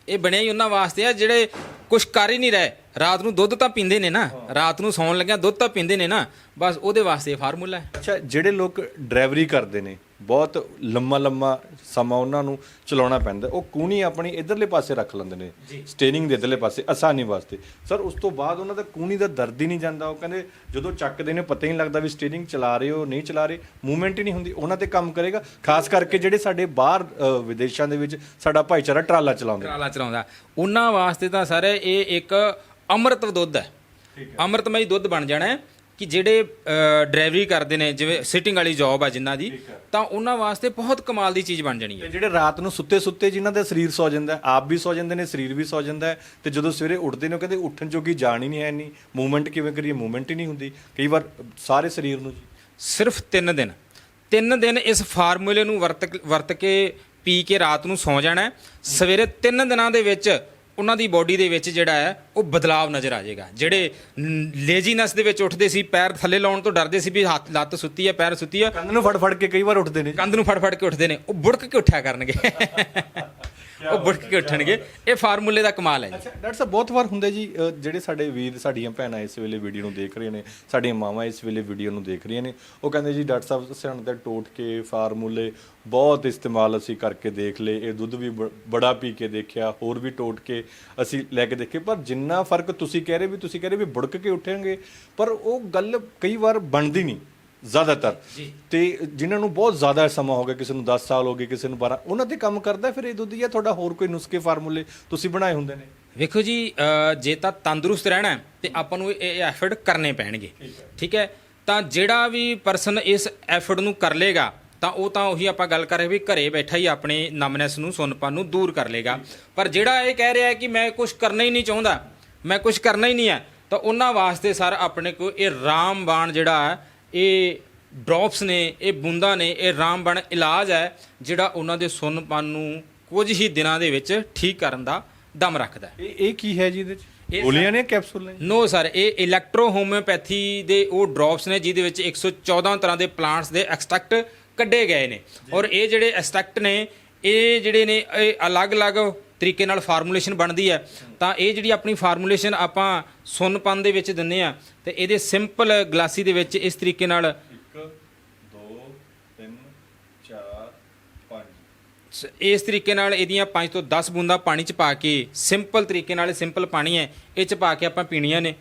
ਇਹ ਬਣਿਆ ਹੀ ਉਹਨਾਂ ਵਾਸਤੇ ਆ ਜਿਹੜੇ ਕੁਝ ਕਰ ਹੀ ਨਹੀਂ ਰਹੇ। ਰਾਤ ਨੂੰ ਦੁੱਧ ਤਾਂ ਪੀਂਦੇ ਨੇ ਨਾ। ਰਾਤ ਨੂੰ ਸੌਣ ਲੱਗਿਆ ਦੁੱਧ ਤਾਂ ਪੀਂਦੇ ਨੇ ਨਾ। ਬਸ ਉਹਦੇ ਵਾਸਤੇ ਇਹ ਫਾਰਮੂਲਾ ਹੈ। ਅੱਛਾ ਜਿਹੜੇ ਲੋਕ ਡਰਾਈਵਰੀ ਕਰਦੇ ਨੇ ਬਹੁਤ ਲੰਮਾ ਲੰਮਾ ਸਮਾਂ ਉਹਨਾਂ ਨੂੰ ਚਲਾਉਣਾ ਪੈਂਦਾ ਉਹ ਕੂਣੀ ਆਪਣੀ ਇਧਰਲੇ ਪਾਸੇ ਰੱਖ ਲੈਂਦੇ ਨੇ ਸਟੇਰਿੰਗ ਦੇ ਇਧਰਲੇ ਪਾਸੇ ਆਸਾਨੀ ਵਾਸਤੇ। ਸਰ ਉਸ ਤੋਂ ਬਾਅਦ ਉਹਨਾਂ ਦਾ ਕੂਣੀ ਦਾ ਦਰਦ ਹੀ ਨਹੀਂ ਜਾਂਦਾ। ਉਹ ਕਹਿੰਦੇ ਜਦੋਂ ਚੱਕਦੇ ਨੇ ਪਤਾ ਹੀ ਨਹੀਂ ਲੱਗਦਾ ਵੀ ਸਟੇਰਿੰਗ ਚਲਾ ਰਹੇ ਹੋ ਨਹੀਂ ਚਲਾ ਰਹੇ ਮੂਵਮੈਂਟ ਹੀ ਨਹੀਂ ਹੁੰਦੀ। ਉਹਨਾਂ ਤੇ ਕੰਮ ਕਰੇਗਾ ਖਾਸ ਕਰਕੇ ਜਿਹੜੇ ਸਾਡੇ ਬਾਹਰ ਵਿਦੇਸ਼ਾਂ ਦੇ ਵਿੱਚ ਸਾਡਾ ਭਾਈਚਾਰਾ ਟਰਾਲਾ ਚਲਾਉਂਦੇ। ਟਰਾਲਾ ਚਲਾਉਂਦਾ। ਉਹਨਾਂ ਵਾਸਤੇ ਤਾਂ ਸਰ ਇਹ ਇੱਕ ਅੰਮ੍ਰਿਤ ਦੁੱਧ ਹੈ। ਅੰਮ੍ਰਿਤਮਈ ਦੁੱਧ ਬਣ ਜਾਣਾ ਹੈ। ਕਿ ਜਿਹੜੇ ਡਰਾਈਵਰੀ ਕਰਦੇ ਨੇ ਜਿਵੇਂ ਸਿਟਿੰਗ ਵਾਲੀ ਜੌਬ ਆ ਜਿਨ੍ਹਾਂ ਦੀ ਤਾਂ ਉਹਨਾਂ ਵਾਸਤੇ ਬਹੁਤ ਕਮਾਲ ਦੀ ਚੀਜ਼ ਬਣ ਜਾਣੀ ਹੈ। ਜਿਹੜੇ ਰਾਤ ਨੂੰ ਸੁੱਤੇ ਸੁੱਤੇ ਜਿਨ੍ਹਾਂ ਦਾ ਸਰੀਰ ਸੌ ਜਾਂਦਾ ਆਪ ਵੀ ਸੌ ਜਾਂਦੇ ਨੇ ਸਰੀਰ ਵੀ ਸੌ ਜਾਂਦਾ ਤੇ ਜਦੋਂ ਸਵੇਰੇ ਉੱਠਦੇ ਨੇ ਉਹ ਕਹਿੰਦੇ ਉੱਠਣ ਜੋਗੀ ਜਾਣ ਹੀ ਨਹੀਂ ਹੈ ਇੰਨੀ। ਮੂਵਮੈਂਟ ਕਿਵੇਂ ਕਰੀਏ? ਮੂਵਮੈਂਟ ਹੀ ਨਹੀਂ ਹੁੰਦੀ। ਕਈ ਵਾਰ ਸਾਰੇ ਸਰੀਰ ਨੂੰ ਸਿਰਫ 3 ਦਿਨ। 3 ਦਿਨ ਇਸ ਫਾਰਮੂਲੇ ਨੂੰ ਵਰਤ ਵਰਤ ਕੇ ਪੀ ਕੇ ਰਾਤ ਨੂੰ ਸੌ ਜਾਣਾ। ਸਵੇਰੇ 3 ਦਿਨਾਂ ਦੇ ਵਿੱਚ ਉਹਨਾਂ ਦੀ ਬਾਡੀ ਦੇ ਵਿੱਚ ਜਿਹੜਾ ਹੈ ਉਹ ਬਦਲਾਵ ਨਜ਼ਰ ਆ ਜਾਏਗਾ। ਜਿਹੜੇ ਲੇਜੀਨੈਸ ਦੇ ਵਿੱਚ ਉੱਠਦੇ ਸੀ ਪੈਰ ਥੱਲੇ ਲਾਉਣ ਤੋਂ ਡਰਦੇ ਸੀ ਵੀ ਹੱਥ ਲੱਤ ਸੁੱਤੀ ਹੈ ਪੈਰ ਸੁੱਤੀ ਹੈ। ਕੰਨ ਨੂੰ ਫੜ ਫੜ ਕੇ ਕਈ ਵਾਰ ਉੱਠਦੇ ਨੇ। ਕੰਧ ਨੂੰ ਫੜ ਫੜ ਕੇ ਉੱਠਦੇ ਨੇ ਉਹ ਬੁੜਕ ਕੇ ਉੱਠਿਆ ਕਰਨਗੇ। ਉਹ ਬੁੜਕ ਕੇ ਉੱਠਣਗੇ। ਇਹ ਫਾਰਮੂਲੇ ਦਾ ਕਮਾਲ ਹੈ ਜੀ। ਅੱਛਾ ਡਾਕਟਰ ਸਾਹਿਬ ਬਹੁਤ ਵਾਰ ਹੁੰਦਾ ਜੀ ਅ, ਜਿਹੜੇ ਸਾਡੇ ਵੀਰ ਸਾਡੀਆਂ ਭੈਣਾਂ ਇਸ ਵੇਲੇ ਵੀਡੀਓ ਨੂੰ ਦੇਖ ਰਹੀਆਂ ਨੇ ਸਾਡੀਆਂ ਮਾਵਾਂ ਇਸ ਵੇਲੇ ਵੀਡੀਓ ਨੂੰ ਦੇਖ ਰਹੀਆਂ ਨੇ। ਉਹ ਕਹਿੰਦੇ ਜੀ ਡਾਕਟਰ ਸਾਹਿਬ ਸਾਨੂੰ ਤਾਂ ਟੋਟ ਕੇ ਫਾਰਮੂਲੇ ਬਹੁਤ ਇਸਤੇਮਾਲ ਅਸੀਂ ਕਰਕੇ ਦੇਖ ਲਏ ਇਹ ਦੁੱਧ ਵੀ ਬ- ਬੜਾ ਪੀ ਕੇ ਦੇਖਿਆ ਹੋਰ ਵੀ ਟੋਟ ਕੇ ਅਸੀਂ ਲੈ ਕੇ ਦੇਖੇ। ਪਰ ਜਿੰਨਾ ਫ਼ਰਕ ਤੁਸੀਂ ਕਹਿ ਰਹੇ ਵੀ ਤੁਸੀਂ ਕਹਿ ਰਹੇ ਵੀ ਬੁੜਕ ਕੇ ਉੱਠਣਗੇ ਪਰ ਉਹ ਗੱਲ ਕਈ ਵਾਰ ਬਣਦੀ ਨਹੀਂ। ਜ਼ਿਆਦਾਤਰ। ਤੇ ਜਿਨ੍ਹਾਂ ਨੂੰ ਬਹੁਤ ਜ਼ਿਆਦਾ ਸਮਾਂ ਹੋ ਗਿਆ ਕਿਸੇ ਨੂੰ 10 ਸਾਲ ਹੋ ਗਏ ਕਿਸੇ ਨੂੰ 12 ਉਹਨਾਂ ਤੇ ਕੰਮ ਕਰਦਾ ਫਿਰ ਇਹ ਦੁੱਧ ਜਾਂ ਤੁਹਾਡਾ ਹੋਰ ਕੋਈ ਨੁਸਖੇ ਫਾਰਮੂਲੇ ਤੁਸੀਂ ਬਣਾਏ ਹੁੰਦੇ ਨੇ? ਵੇਖੋ ਜੀ ਜੇ ਤਾਂ ਤੰਦਰੁਸਤ ਰਹਿਣਾ ਤੇ ਆਪਾਂ ਨੂੰ ਇਹ ਐਫਰਟ ਕਰਨੇ ਪੈਣਗੇ। ਠੀਕ ਹੈ। ਤਾਂ ਜਿਹੜਾ ਵੀ ਪਰਸਨ ਇਸ ਐਫਰਟ ਨੂੰ ਕਰ ਲੇਗਾ ਤਾਂ ਉਹ ਤਾਂ ਉਹੀ ਆਪਾਂ ਗੱਲ ਕਰ ਰਹੇ ਵੀ ਘਰੇ ਬੈਠਾ ਹੀ ਆਪਣੇ ਨਮਨੈਸ ਨੂੰ ਸੁੰਨਪਨ ਨੂੰ ਦੂਰ ਕਰ ਲੇਗਾ। ਪਰ ਜਿਹੜਾ ਇਹ ਕਹਿ ਰਿਹਾ ਹੈ ਕਿ ਮੈਂ ਕੁਝ ਕਰਨਾ ਹੀ ਨਹੀਂ ਚਾਹੁੰਦਾ ਮੈਂ ਕੁਝ ਕਰਨਾ ਹੀ ਨਹੀਂ ਹੈ ਤਾਂ ਉਹਨਾਂ ਵਾਸਤੇ ਸਰ ਆਪਣੇ ਕੋ ਇਹ ਰਾਮਬਾਣ ਜਿਹੜਾ ਹੈ ਇਹ ਡ੍ਰੌਪਸ ਨੇ ਇਹ ਬੂੰਦਾਂ ਨੇ ਇਹ ਰਾਮਬਾਣ ਇਲਾਜ ਹੈ ਜਿਹੜਾ ਉਹਨਾਂ ਦੇ ਸੁੰਨਪਨ ਨੂੰ ਕੁਝ ਹੀ ਦਿਨਾਂ ਦੇ ਵਿੱਚ ਠੀਕ ਕਰਨ ਦਾ ਦਮ ਰੱਖਦਾ ਹੈ। ਇਹ ਇਹ ਕੀ ਹੈ ਜੀ ਇਹਦੇ ਚ? ਇਹ ਗੋਲੀਆਂ ਨੇ ਕੈਪਸੂਲ ਨੇ? ਨੋ ਸਰ ਇਹ ਇਲੈਕਟ੍ਰੋ ਹੋਮਿਓਪੈਥੀ ਦੇ ਉਹ ਡ੍ਰੌਪਸ ਨੇ ਜਿਹਦੇ ਵਿੱਚ 114 ਤਰ੍ਹਾਂ ਦੇ ਪਲਾਂਟਸ ਦੇ ਐਕਸਟ੍ਰੈਕਟ ਕੱਢੇ ਗਏ ਨੇ। ਔਰ ਇਹ ਜਿਹੜੇ ਐਕਸਟ੍ਰੈਕਟ ਨੇ ਇਹ ਜਿਹੜੇ ਨੇ ਇਹ ਅਲੱਗ-ਅਲੱਗ ਤਰੀਕੇ ਨਾਲ ਫਾਰਮੂਲੇਸ਼ਨ ਬਣਦੀ ਹੈ ਤਾਂ ਇਹ ਜਿਹੜੀ ਆਪਣੀ ਫਾਰਮੂਲੇਸ਼ਨ ਆਪਾਂ ਸੁੰਨਪਨ ਦੇ ਵਿੱਚ ਦਿੰਨੇ ਆ ਤੇ ਇਹਦੇ ਸਿੰਪਲ ਗਲਾਸੀ ਦੇ ਵਿੱਚ ਇਸ ਤਰੀਕੇ ਨਾਲ 1 2 3 4 5 ਸ- ਇਸ ਤਰੀਕੇ ਨਾਲ ਇਹਦੀਆਂ 5 ਤੋਂ 10 ਬੂੰਦਾਂ ਪਾਣੀ ਚ ਪਾ ਕੇ ਸਿੰਪਲ ਤਰੀਕੇ ਨਾਲ ਸਿੰਪਲ ਪਾਣੀ ਹੈ ਇਹ ਚ ਪਾ ਕੇ ਆਪਾਂ ਪੀਣੀਆਂ ਨੇ।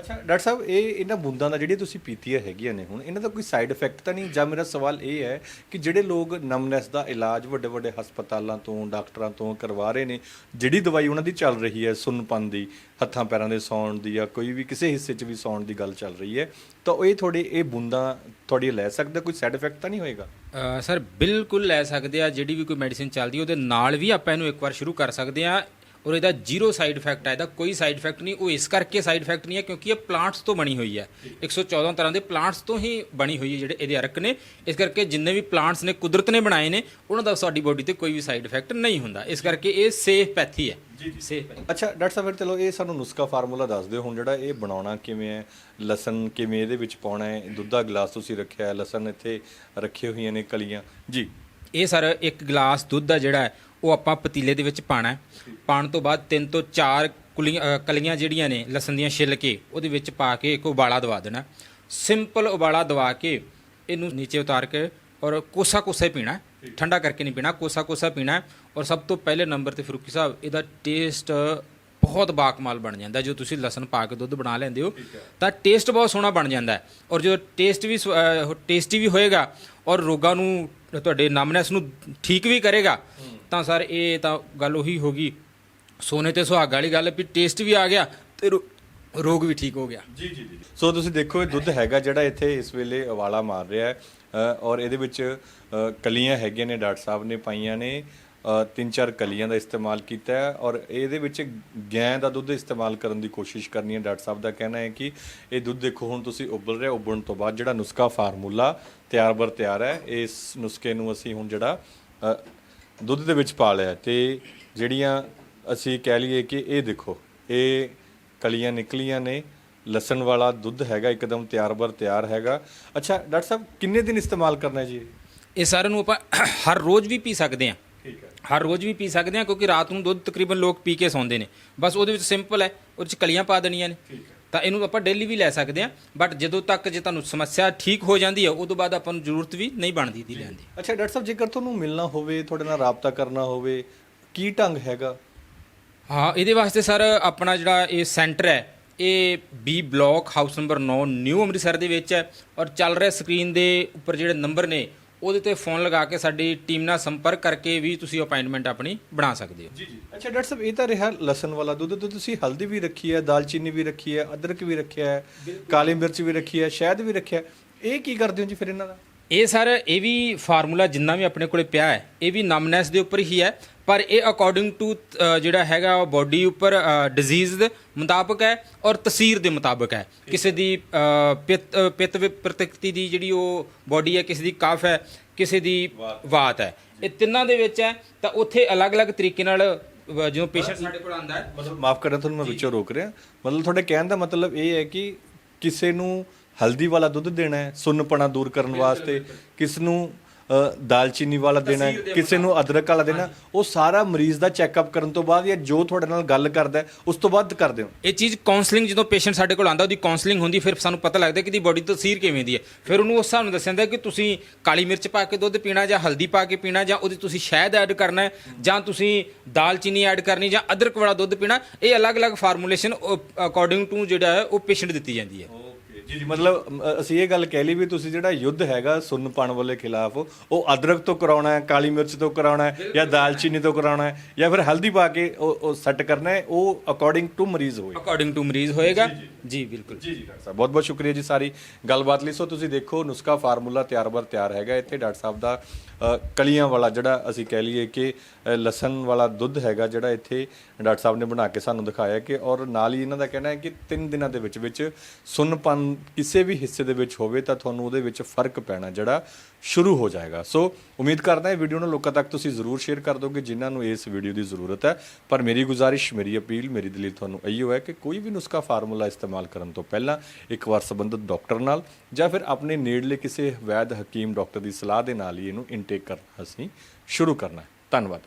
ਅੱਛਾ, ਡਾਕਟਰ ਸਾਹਿਬ, ਇਹ ਇਹਨਾਂ ਬੂੰਦਾਂ ਦਾ ਜਿਹੜੀਆਂ ਤੁਸੀਂ ਪੀਤੀਆਂ ਹੈਗੀਆਂ ਨੇ ਹੁਣ, ਇਹਨਾਂ ਦਾ ਕੋਈ ਸਾਈਡ ਇਫੈਕਟ ਤਾਂ ਨਹੀਂ? ਜਾਂ ਮੇਰਾ ਸਵਾਲ ਇਹ ਹੈ ਕਿ ਜਿਹੜੇ ਲੋਕ ਨਮਨੈਸ ਦਾ ਇਲਾਜ ਵੱਡੇ ਵੱਡੇ ਹਸਪਤਾਲਾਂ ਤੋਂ, ਡਾਕਟਰਾਂ ਤੋਂ ਕਰਵਾ ਰਹੇ ਨੇ, ਜਿਹੜੀ ਦਵਾਈ ਉਹਨਾਂ ਦੀ ਚੱਲ ਰਹੀ ਹੈ ਸੁੰਨਪਨ ਦੀ, ਹੱਥਾਂ ਪੈਰਾਂ ਦੇ ਸੌਣ ਦੀ ਜਾਂ ਕੋਈ ਵੀ ਕਿਸੇ ਹਿੱਸੇ 'ਚ ਵੀ ਸੌਣ ਦੀ ਗੱਲ ਚੱਲ ਰਹੀ ਹੈ, ਤਾਂ ਇਹ ਤੁਹਾਡੇ, ਇਹ ਬੂੰਦਾਂ ਤੁਹਾਡੀ ਲੈ ਸਕਦਾ, ਕੋਈ ਸਾਈਡ ਇਫੈਕਟ ਤਾਂ ਨਹੀਂ ਹੋਏਗਾ? ਸਰ, ਬਿਲਕੁਲ ਲੈ ਸਕਦੇ ਆ, ਜਿਹੜੀ ਵੀ ਕੋਈ ਮੈਡੀਸਿਨ ਚੱਲਦੀ ਉਹਦੇ ਨਾਲ ਵੀ ਆਪਾਂ ਇਹਨੂੰ ਇੱਕ ਵਾਰ ਸ਼ੁਰੂ ਕਰ ਸਕਦੇ ਆ। ਔਰ ਇਹਦਾ ਜ਼ੀਰੋ ਸਾਈਡ ਇਫੈਕਟ ਹੈ ਇਹਦਾ ਕੋਈ ਸਾਈਡ ਇਫੈਕਟ ਨਹੀਂ ਉਹ ਇਸ ਕਰਕੇ ਸਾਈਡ ਇਫੈਕਟ ਨਹੀਂ ਹੈ ਕਿਉਂਕਿ ਇਹ ਪਲਾਂਟਸ ਤੋਂ ਬਣੀ ਹੋਈ ਹੈ। 114 ਤਰ੍ਹਾਂ ਦੇ ਪਲਾਂਟਸ ਤੋਂ ਹੀ ਬਣੀ ਹੋਈ ਹੈ ਜਿਹੜੇ ਇਹਦੇ ਅਰਕ ਨੇ। ਇਸ ਕਰਕੇ ਜਿੰਨੇ ਵੀ ਪਲਾਂਟਸ ਨੇ ਕੁਦਰਤ ਨੇ ਬਣਾਏ ਨੇ ਉਹਨਾਂ ਦਾ ਸਾਡੀ ਬੋਡੀ ਤੇ ਕੋਈ ਵੀ ਸਾਈਡ ਇਫੈਕਟ ਨਹੀਂ ਹੁੰਦਾ। ਇਸ ਕਰਕੇ ਇਹ ਸੇਫ ਪੈਥੀ ਹੈ ਜੀ ਜੀ। ਸੇਫ ਹੈ ਅੱਛਾ ਡਾਕਟਰ ਸਾਹਿਬ ਫਿਰ ਚਲੋ ਇਹ ਸਾਨੂੰ ਨੁਸਖਾ ਫਾਰਮੂਲਾ ਦੱਸ ਦਿਓ। ਹੁਣ ਜਿਹੜਾ ਇਹ ਬਣਾਉਣਾ ਕਿਵੇਂ ਹੈ ਲਸਣ ਕਿਵੇਂ ਇਹਦੇ ਵਿੱਚ ਪਾਉਣਾ ਹੈ ਦੁੱਧ ਦਾ ਗਲਾਸ ਤੁਸੀਂ ਰੱਖਿਆ ਹੈ ਲਸਣ ਇੱਥੇ ਰੱਖੇ ਹੋਈਆਂ ਨੇ ਕਲੀਆਂ। ਜੀ। ਇਹ ਸਰ ਇੱਕ ਗਲਾਸ ਦੁੱਧ ਦਾ ਜਿਹੜਾ ਹੈ ਉਹ ਆਪਾਂ ਪਤੀਲੇ ਦੇ ਵਿੱਚ ਪਾਣਾ ਹੈ। ਪਾਣ ਤੋਂ ਬਾਅਦ ਤਿੰਨ ਤੋਂ ਚਾਰ ਕੁਲੀਆਂ ਜਿਹੜੀਆਂ ਨੇ ਲਸਣ ਦੀਆਂ ਛਿੱਲ ਕੇ ਉਹਦੇ ਵਿੱਚ ਪਾ ਕੇ ਇੱਕ ਉਬਾਲਾ ਦਵਾ ਦੇਣਾ। ਸਿੰਪਲ ਉਬਾਲਾ ਦਵਾ ਕੇ ਇਹਨੂੰ ਨੀਚੇ ਉਤਾਰ ਕੇ ਔਰ ਕੋਸਾ ਕੋਸਾ ਹੀ ਪੀਣਾ। ਠੰਡਾ ਕਰਕੇ ਨਹੀਂ ਪੀਣਾ ਕੋਸਾ ਕੋਸਾ ਪੀਣਾ। ਔਰ ਸਭ ਤੋਂ ਪਹਿਲੇ ਨੰਬਰ ਤੇ ਫਰੂਕੀ ਸਾਹਿਬ ਇਹਦਾ ਟੇਸਟ ਬਹੁਤ ਬਾਕਮਾਲ ਬਣ ਜਾਂਦਾ ਜੋ ਤੁਸੀਂ ਲਸਣ ਪਾ ਕੇ ਦੁੱਧ ਬਣਾ ਲੈਂਦੇ ਹੋ ਤਾਂ ਟੇਸਟ ਬਹੁਤ ਸੋਹਣਾ ਬਣ ਜਾਂਦਾ ਹੈ। ਔਰ ਜੋ ਟੇਸਟ ਵੀ ਟੇਸਟੀ ਵੀ ਹੋਏਗਾ ਔਰ ਰੋਗਾਂ ਨੂੰ ਤੁਹਾਡੇ ਨਮਨੈਸ ਨੂੰ ਠੀਕ ਵੀ ਕਰੇਗਾ ਤਾਂ ਸਰ ਇਹ ਤਾਂ ਗੱਲ ਉਹੀ ਹੋਗੀ ਸੋਨੇ ਤੇ ਸੁਹਾਗ ਵਾਲੀ ਗੱਲ ਹੈ ਵੀ ਟੇਸਟ ਵੀ ਆ ਗਿਆ ਤੇ ਰੋ- ਰੋਗ ਵੀ ਠੀਕ ਹੋ ਗਿਆ। ਜੀ ਜੀ ਜੀ ਸੋ ਤੁਸੀਂ ਦੇਖੋ ਇਹ ਦੁੱਧ ਹੈਗਾ ਜਿਹੜਾ ਇੱਥੇ ਇਸ ਵੇਲੇ ਉਬਾਲਾ ਮਾਰ ਰਿਹਾ ਹੈ ਅ, ਔਰ ਇਹਦੇ ਵਿੱਚ ਅ, ਕਲੀਆਂ ਹੈਗੀਆਂ ਨੇ ਡਾਕਟਰ ਸਾਹਿਬ ਨੇ ਪਾਈਆਂ ਨੇ ਅ, ਤਿੰਨ ਚਾਰ ਕਲੀਆਂ ਦਾ ਇਸਤੇਮਾਲ ਕੀਤਾ ਹੈ ਔਰ ਇਹਦੇ ਵਿੱਚ ਗੈਂ ਦਾ ਦੁੱਧ ਇਸਤੇਮਾਲ ਕਰਨ ਦੀ ਕੋਸ਼ਿਸ਼ ਕਰਨੀ ਹੈ। ਡਾਕਟਰ ਸਾਹਿਬ ਦਾ ਕਹਿਣਾ ਹੈ ਕਿ ਇਹ ਦੁੱਧ ਦੇਖੋ ਹੁਣ ਤੁਸੀਂ ਉਬਲ ਰਿਹਾ ਉਬਲਣ ਤੋਂ ਬਾਅਦ ਜਿਹੜਾ ਨੁਸਖਾ ਫਾਰਮੂਲਾ ਤਿਆਰ ਬਰ ਤਿਆਰ ਹੈ ਇਸ ਨੁਸਖੇ ਨੂੰ ਅਸੀਂ ਹੁਣ ਜਿਹੜਾ ਅ, ਦੁੱਧ ਦੇ ਵਿੱਚ ਪਾ ਲਿਆ ਤੇ ਜਿਹੜੀਆਂ ਅਸੀਂ ਕਹਿ ਲਈਏ ਕਿ ਇਹ ਦੇਖੋ ਇਹ ਕਲੀਆਂ ਨਿਕਲੀਆਂ ਨੇ ਲਸਣ ਵਾਲਾ ਦੁੱਧ ਹੈਗਾ ਇੱਕਦਮ ਤਿਆਰ ਬਰ ਤਿਆਰ ਹੈਗਾ। ਅੱਛਾ ਡਾਕਟਰ ਸਾਹਿਬ ਕਿੰਨੇ ਦਿਨ ਇਸਤੇਮਾਲ ਕਰਨਾ ਹੈ ਜੀ? ਇਹ ਸਾਰਿਆਂ ਨੂੰ ਆਪਾਂ ਹਰ ਰੋਜ਼ ਵੀ ਪੀ ਸਕਦੇ ਹਾਂ। ਠੀਕ ਹੈ। ਹਰ ਰੋਜ਼ ਵੀ ਪੀ ਸਕਦੇ ਹਾਂ ਕਿਉਂਕਿ ਰਾਤ ਨੂੰ ਦੁੱਧ ਤਕਰੀਬਨ ਲੋਕ ਪੀ ਕੇ ਸੌਂਦੇ ਨੇ। ਬਸ ਉਹਦੇ ਵਿੱਚ ਸਿੰਪਲ ਹੈ ਉਹਦੇ ਵਿੱਚ ਕਲੀਆਂ ਪਾ ਦੇਣੀਆਂ ਨੇ। ਤਾਂ ਇਹਨੂੰ ਆਪਾਂ ਡੇਲੀ ਵੀ ਲੈ ਸਕਦੇ ਹਾਂ ਬਟ ਜਦੋਂ ਤੱਕ ਜੇ ਤੁਹਾਨੂੰ ਸਮੱਸਿਆ ਠੀਕ ਹੋ ਜਾਂਦੀ ਹੈ ਉਦੋਂ ਬਾਅਦ ਆਪਾਂ ਨੂੰ ਜ਼ਰੂਰਤ ਵੀ ਨਹੀਂ ਬਣਦੀ ਦੀ ਲੈਣ ਦੀ। ਅੱਛਾ ਡਾਕਟਰ ਸਾਹਿਬ ਜੇਕਰ ਤੁਹਾਨੂੰ ਮਿਲਣਾ ਹੋਵੇ ਤੁਹਾਡੇ ਨਾਲ ਰਾਬਤਾ ਕਰਨਾ ਹੋਵੇ ਕੀ ਢੰਗ ਹੈਗਾ? ਹਾਂ ਇਹਦੇ ਵਾਸਤੇ ਸਰ ਆਪਣਾ ਜਿਹੜਾ ਇਹ ਸੈਂਟਰ ਹੈ ਇਹ B block house number 9 new Amritsar ਦੇ ਵਿੱਚ ਹੈ ਔਰ ਚੱਲ ਰਿਹਾ ਸਕਰੀਨ ਦੇ ਉੱਪਰ ਜਿਹੜੇ ਨੰਬਰ ਨੇ ਉਹਦੇ ਤੇ ਫੋਨ ਲਗਾ ਕੇ ਸਾਡੀ ਟੀਮ ਨਾਲ ਸੰਪਰਕ ਕਰਕੇ ਵੀ ਤੁਸੀਂ ਅਪਾਇੰਟਮੈਂਟ ਆਪਣੀ ਬਣਾ ਸਕਦੇ ਹੋ। ਜੀ ਜੀ। ਅੱਛਾ ਡਾਕਟਰ ਸਾਹਿਬ ਇਹ ਤਾਂ ਰਿਹਾ ਲਸਣ ਵਾਲਾ ਦੁੱਧ ਤੇ ਤੁਸੀਂ ਹਲਦੀ ਵੀ ਰੱਖੀ ਹੈ ਦਾਲਚੀਨੀ ਵੀ ਰੱਖੀ ਹੈ ਅਦਰਕ ਵੀ ਰੱਖਿਆ ਹੈ ਕਾਲੀ ਮਿਰਚ ਵੀ ਰੱਖੀ ਹੈ ਸ਼ਹਿਦ ਵੀ ਰੱਖਿਆ। ਇਹ ਕੀ ਕਰਦੇ ਹੋ ਜੀ ਫਿਰ ਇਹਨਾਂ ਦਾ? ਇਹ ਸਰ ਇਹ ਵੀ ਫਾਰਮੂਲਾ ਜਿੰਨਾ ਵੀ ਆਪਣੇ ਕੋਲੇ ਪਿਆ ਹੈ ਇਹ ਵੀ ਨਮਨੈਸ ਦੇ ਉੱਪਰ ਹੀ ਹੈ। ਪਰ ਇਹ ਅਕੋਰਡਿੰਗ ਟੂ ਜਿਹੜਾ ਹੈਗਾ ਬਾਡੀ ਉੱਪਰ ਡਿਜ਼ੀਜ਼ ਦੇ ਮੁਤਾਬਕ ਹੈ ਔਰ ਤਸੀਰ ਦੇ ਮੁਤਾਬਕ ਹੈ। ਕਿਸੇ ਦੀ ਪਿੱਤ ਪਿੱਤ ਪ੍ਰਤੀਕ੍ਰਿਤੀ ਦੀ ਜਿਹੜੀ ਉਹ ਬਾਡੀ ਹੈ ਕਿਸੇ ਦੀ ਕਫ ਹੈ ਕਿਸੇ ਦੀ ਵਾਤ ਹੈ। ਇਹ ਤਿੰਨਾਂ ਦੇ ਵਿੱਚ ਹੈ ਤਾਂ ਉੱਥੇ ਅਲੱਗ-ਅਲੱਗ ਤਰੀਕੇ ਨਾਲ ਜਦੋਂ ਪੇਸ਼ੈਂਟ ਸਾਡੇ ਕੋਲ ਆਂਦਾ ਹੈ। ਮਤਲਬ ਮਾਫ ਕਰਨਾ ਤੁਹਾਨੂੰ ਮੈਂ ਵਿੱਚੋਂ ਰੋਕ ਰਿਹਾ। ਮਤਲਬ ਤੁਹਾਡੇ ਕਹਿਣ ਦਾ ਮਤਲਬ ਇਹ ਹੈ ਕਿ ਕਿਸੇ ਨੂੰ ਹਲਦੀ ਵਾਲਾ ਦੁੱਧ ਦੇਣਾ ਹੈ ਸੁੰਨਪਣਾ ਦੂਰ ਕਰਨ ਵਾਸਤੇ ਕਿਸ ਨੂੰ ਦਾਲਚੀਨੀ ਵਾਲਾ ਦੇਣਾ ਹੈ ਕਿਸੇ ਨੂੰ ਅਦਰਕ ਵਾਲਾ ਦੇਣਾ ਉਹ ਸਾਰਾ ਮਰੀਜ਼ ਦਾ ਚੈੱਕਅਪ ਕਰਨ ਤੋਂ ਬਾਅਦ ਜਾਂ ਜੋ ਤੁਹਾਡੇ ਨਾਲ ਗੱਲ ਕਰਦਾ ਹੈ, ਉਸ ਤੋਂ ਬਾਅਦ ਕਰਦੇ ਹੋ। ਇਹ ਚੀਜ਼ ਕਾਉਂਸਲਿੰਗ ਜਦੋਂ ਪੇਸ਼ੈਂਟ ਸਾਡੇ ਕੋਲ ਆਂਦਾ ਉਹਦੀ ਕਾਉਂਸਲਿੰਗ ਹੁੰਦੀ ਫਿਰ ਸਾਨੂੰ ਪਤਾ ਲੱਗਦਾ ਕਿ ਦੀ ਬੋਡੀ ਤਸੀਰ ਕਿਵੇਂ ਦੀ ਹੈ। ਫਿਰ ਉਹਨੂੰ ਉਸ ਹਿਸਾਬ ਨਾਲ ਦੱਸਿਆ ਜਾਂਦਾ ਕਿ ਤੁਸੀਂ ਕਾਲੀ ਮਿਰਚ ਪਾ ਕੇ ਦੁੱਧ ਪੀਣਾ ਜਾਂ ਹਲਦੀ ਪਾ ਕੇ ਪੀਣਾ ਜਾਂ ਉਹਦੀ ਤੁਸੀਂ ਸ਼ਹਿਦ ਐਡ ਕਰਨਾ ਹੈ ਜਾਂ ਤੁਸੀਂ ਦਾਲਚੀਨੀ ਐਡ ਕਰਨੀ ਜਾਂ ਅਦਰਕ ਵਾਲਾ ਦੁੱਧ ਪੀਣਾ ਇਹ ਅਲੱਗ-ਅਲੱਗ ਫਾਰਮੂਲੇਸ਼ਨ ਅਕੋਰਡਿੰਗ ਟੂ ਜਿਹੜਾ ਹੈ ਉਹ ਪੇਸ਼ੈਂਟ ਦਿੱਤੀ ਜਾਂਦੀ ਹੈ। ਜੀ ਜੀ ਮਤਲਬ ਅਸੀਂ ਇਹ ਗੱਲ ਕਹਿ ਲਈ ਵੀ ਤੁਸੀਂ ਜਿਹੜਾ ਯੁੱਧ ਹੈਗਾ ਸੁੰਨਪਣ ਵਾਲੇ ਖਿਲਾਫ ਉਹ ਅਦਰਕ ਤੋਂ ਕਰਾਉਣਾ ਹੈ ਕਾਲੀ ਮਿਰਚ ਤੋਂ ਕਰਾਉਣਾ ਹੈ ਜਾਂ ਦਾਲਚੀਨੀ ਤੋਂ ਕਰਾਉਣਾ ਹੈ ਜਾਂ ਫਿਰ ਹਲਦੀ ਪਾ ਕੇ ਉਹ ਉਹ ਸੈੱਟ ਕਰਨਾ ਹੈ ਉਹ ਅਕੋਰਡਿੰਗ ਟੂ ਮਰੀਜ਼ ਹੋਏ ਅਕੋਰਡਿੰਗ ਟੂ ਮਰੀਜ਼ ਹੋਏਗਾ। ਜੀ ਬਿਲਕੁਲ। ਜੀ ਜੀ ਡਾਕਟਰ ਸਾਹਿਬ। ਬਹੁਤ ਬਹੁਤ ਸ਼ੁਕਰੀਆ ਜੀ ਸਾਰੀ ਗੱਲਬਾਤ ਲਈ। ਸੋ ਤੁਸੀਂ ਦੇਖੋ ਨੁਸਖਾ ਫਾਰਮੂਲਾ ਤਿਆਰ ਬਰ ਤਿਆਰ ਹੈਗਾ। ਇੱਥੇ ਡਾਕਟਰ ਸਾਹਿਬ ਦਾ ਅ, ਕਲੀਆਂ ਵਾਲਾ ਜਿਹੜਾ ਅਸੀਂ ਕਹਿ ਲਈਏ ਕਿ ਅ, ਲਸਣ ਵਾਲਾ ਦੁੱਧ ਹੈਗਾ ਜਿਹੜਾ ਇੱਥੇ ਡਾਕਟਰ ਸਾਹਿਬ ਨੇ ਬਣਾ ਕੇ ਸਾਨੂੰ ਦਿਖਾਇਆ ਕਿ ਔਰ ਨਾਲ ਹੀ ਇਹਨਾਂ ਦਾ ਕਹਿਣਾ ਹੈ ਕਿ 3 ਦਿਨਾਂ ਦੇ ਵਿੱਚ ਵਿੱਚ ਸੁੰਨਪਨ ਕਿਸੇ ਵੀ ਹਿੱਸੇ ਦੇ ਵਿੱਚ ਹੋਵੇ ਤਾਂ ਤੁਹਾਨੂੰ ਉਹਦੇ ਵਿੱਚ ਫ਼ਰਕ ਪੈਣਾ ਜਿਹੜਾ ਸ਼ੁਰੂ ਹੋ ਜਾਏਗਾ। ਸੋ ਉਮੀਦ ਕਰਦਾ ਇਹ ਵੀਡੀਓ ਨੂੰ ਲੋਕਾਂ ਤੱਕ ਤੁਸੀਂ ਜ਼ਰੂਰ ਸ਼ੇਅਰ ਕਰ ਦੋਗੇ, ਜਿਨ੍ਹਾਂ ਨੂੰ ਇਸ ਵੀਡੀਓ ਦੀ ਜ਼ਰੂਰਤ ਹੈ। ਪਰ ਮੇਰੀ ਗੁਜ਼ਾਰਿਸ਼, ਮੇਰੀ ਅਪੀਲ, ਮੇਰੀ ਦਲੀਲ ਤੁਹਾਨੂੰ ਇਹੀ ਹੈ ਕਿ ਕੋਈ ਵੀ ਨੁਸਖਾ ਫਾਰਮੂਲਾ ਇਸਤੇਮਾਲ ਕਰਨ ਤੋਂ ਪਹਿਲਾਂ ਇੱਕ ਵਾਰ ਸੰਬੰਧਿਤ ਡਾਕਟਰ ਨਾਲ ਜਾਂ ਫਿਰ ਆਪਣੇ ਨੇੜਲੇ ਕਿਸੇ ਵੈਦ ਹਕੀਮ ਡਾਕਟਰ ਦੀ ਸਲਾਹ ਦੇ ਨਾਲ ਹੀ ਇਹਨੂੰ ਇਨਟੇਕ ਕਰਨਾ ਅਸੀਂ ਸ਼ੁਰੂ ਕਰਨਾ ਹੈ। ਧੰਨਵਾਦ।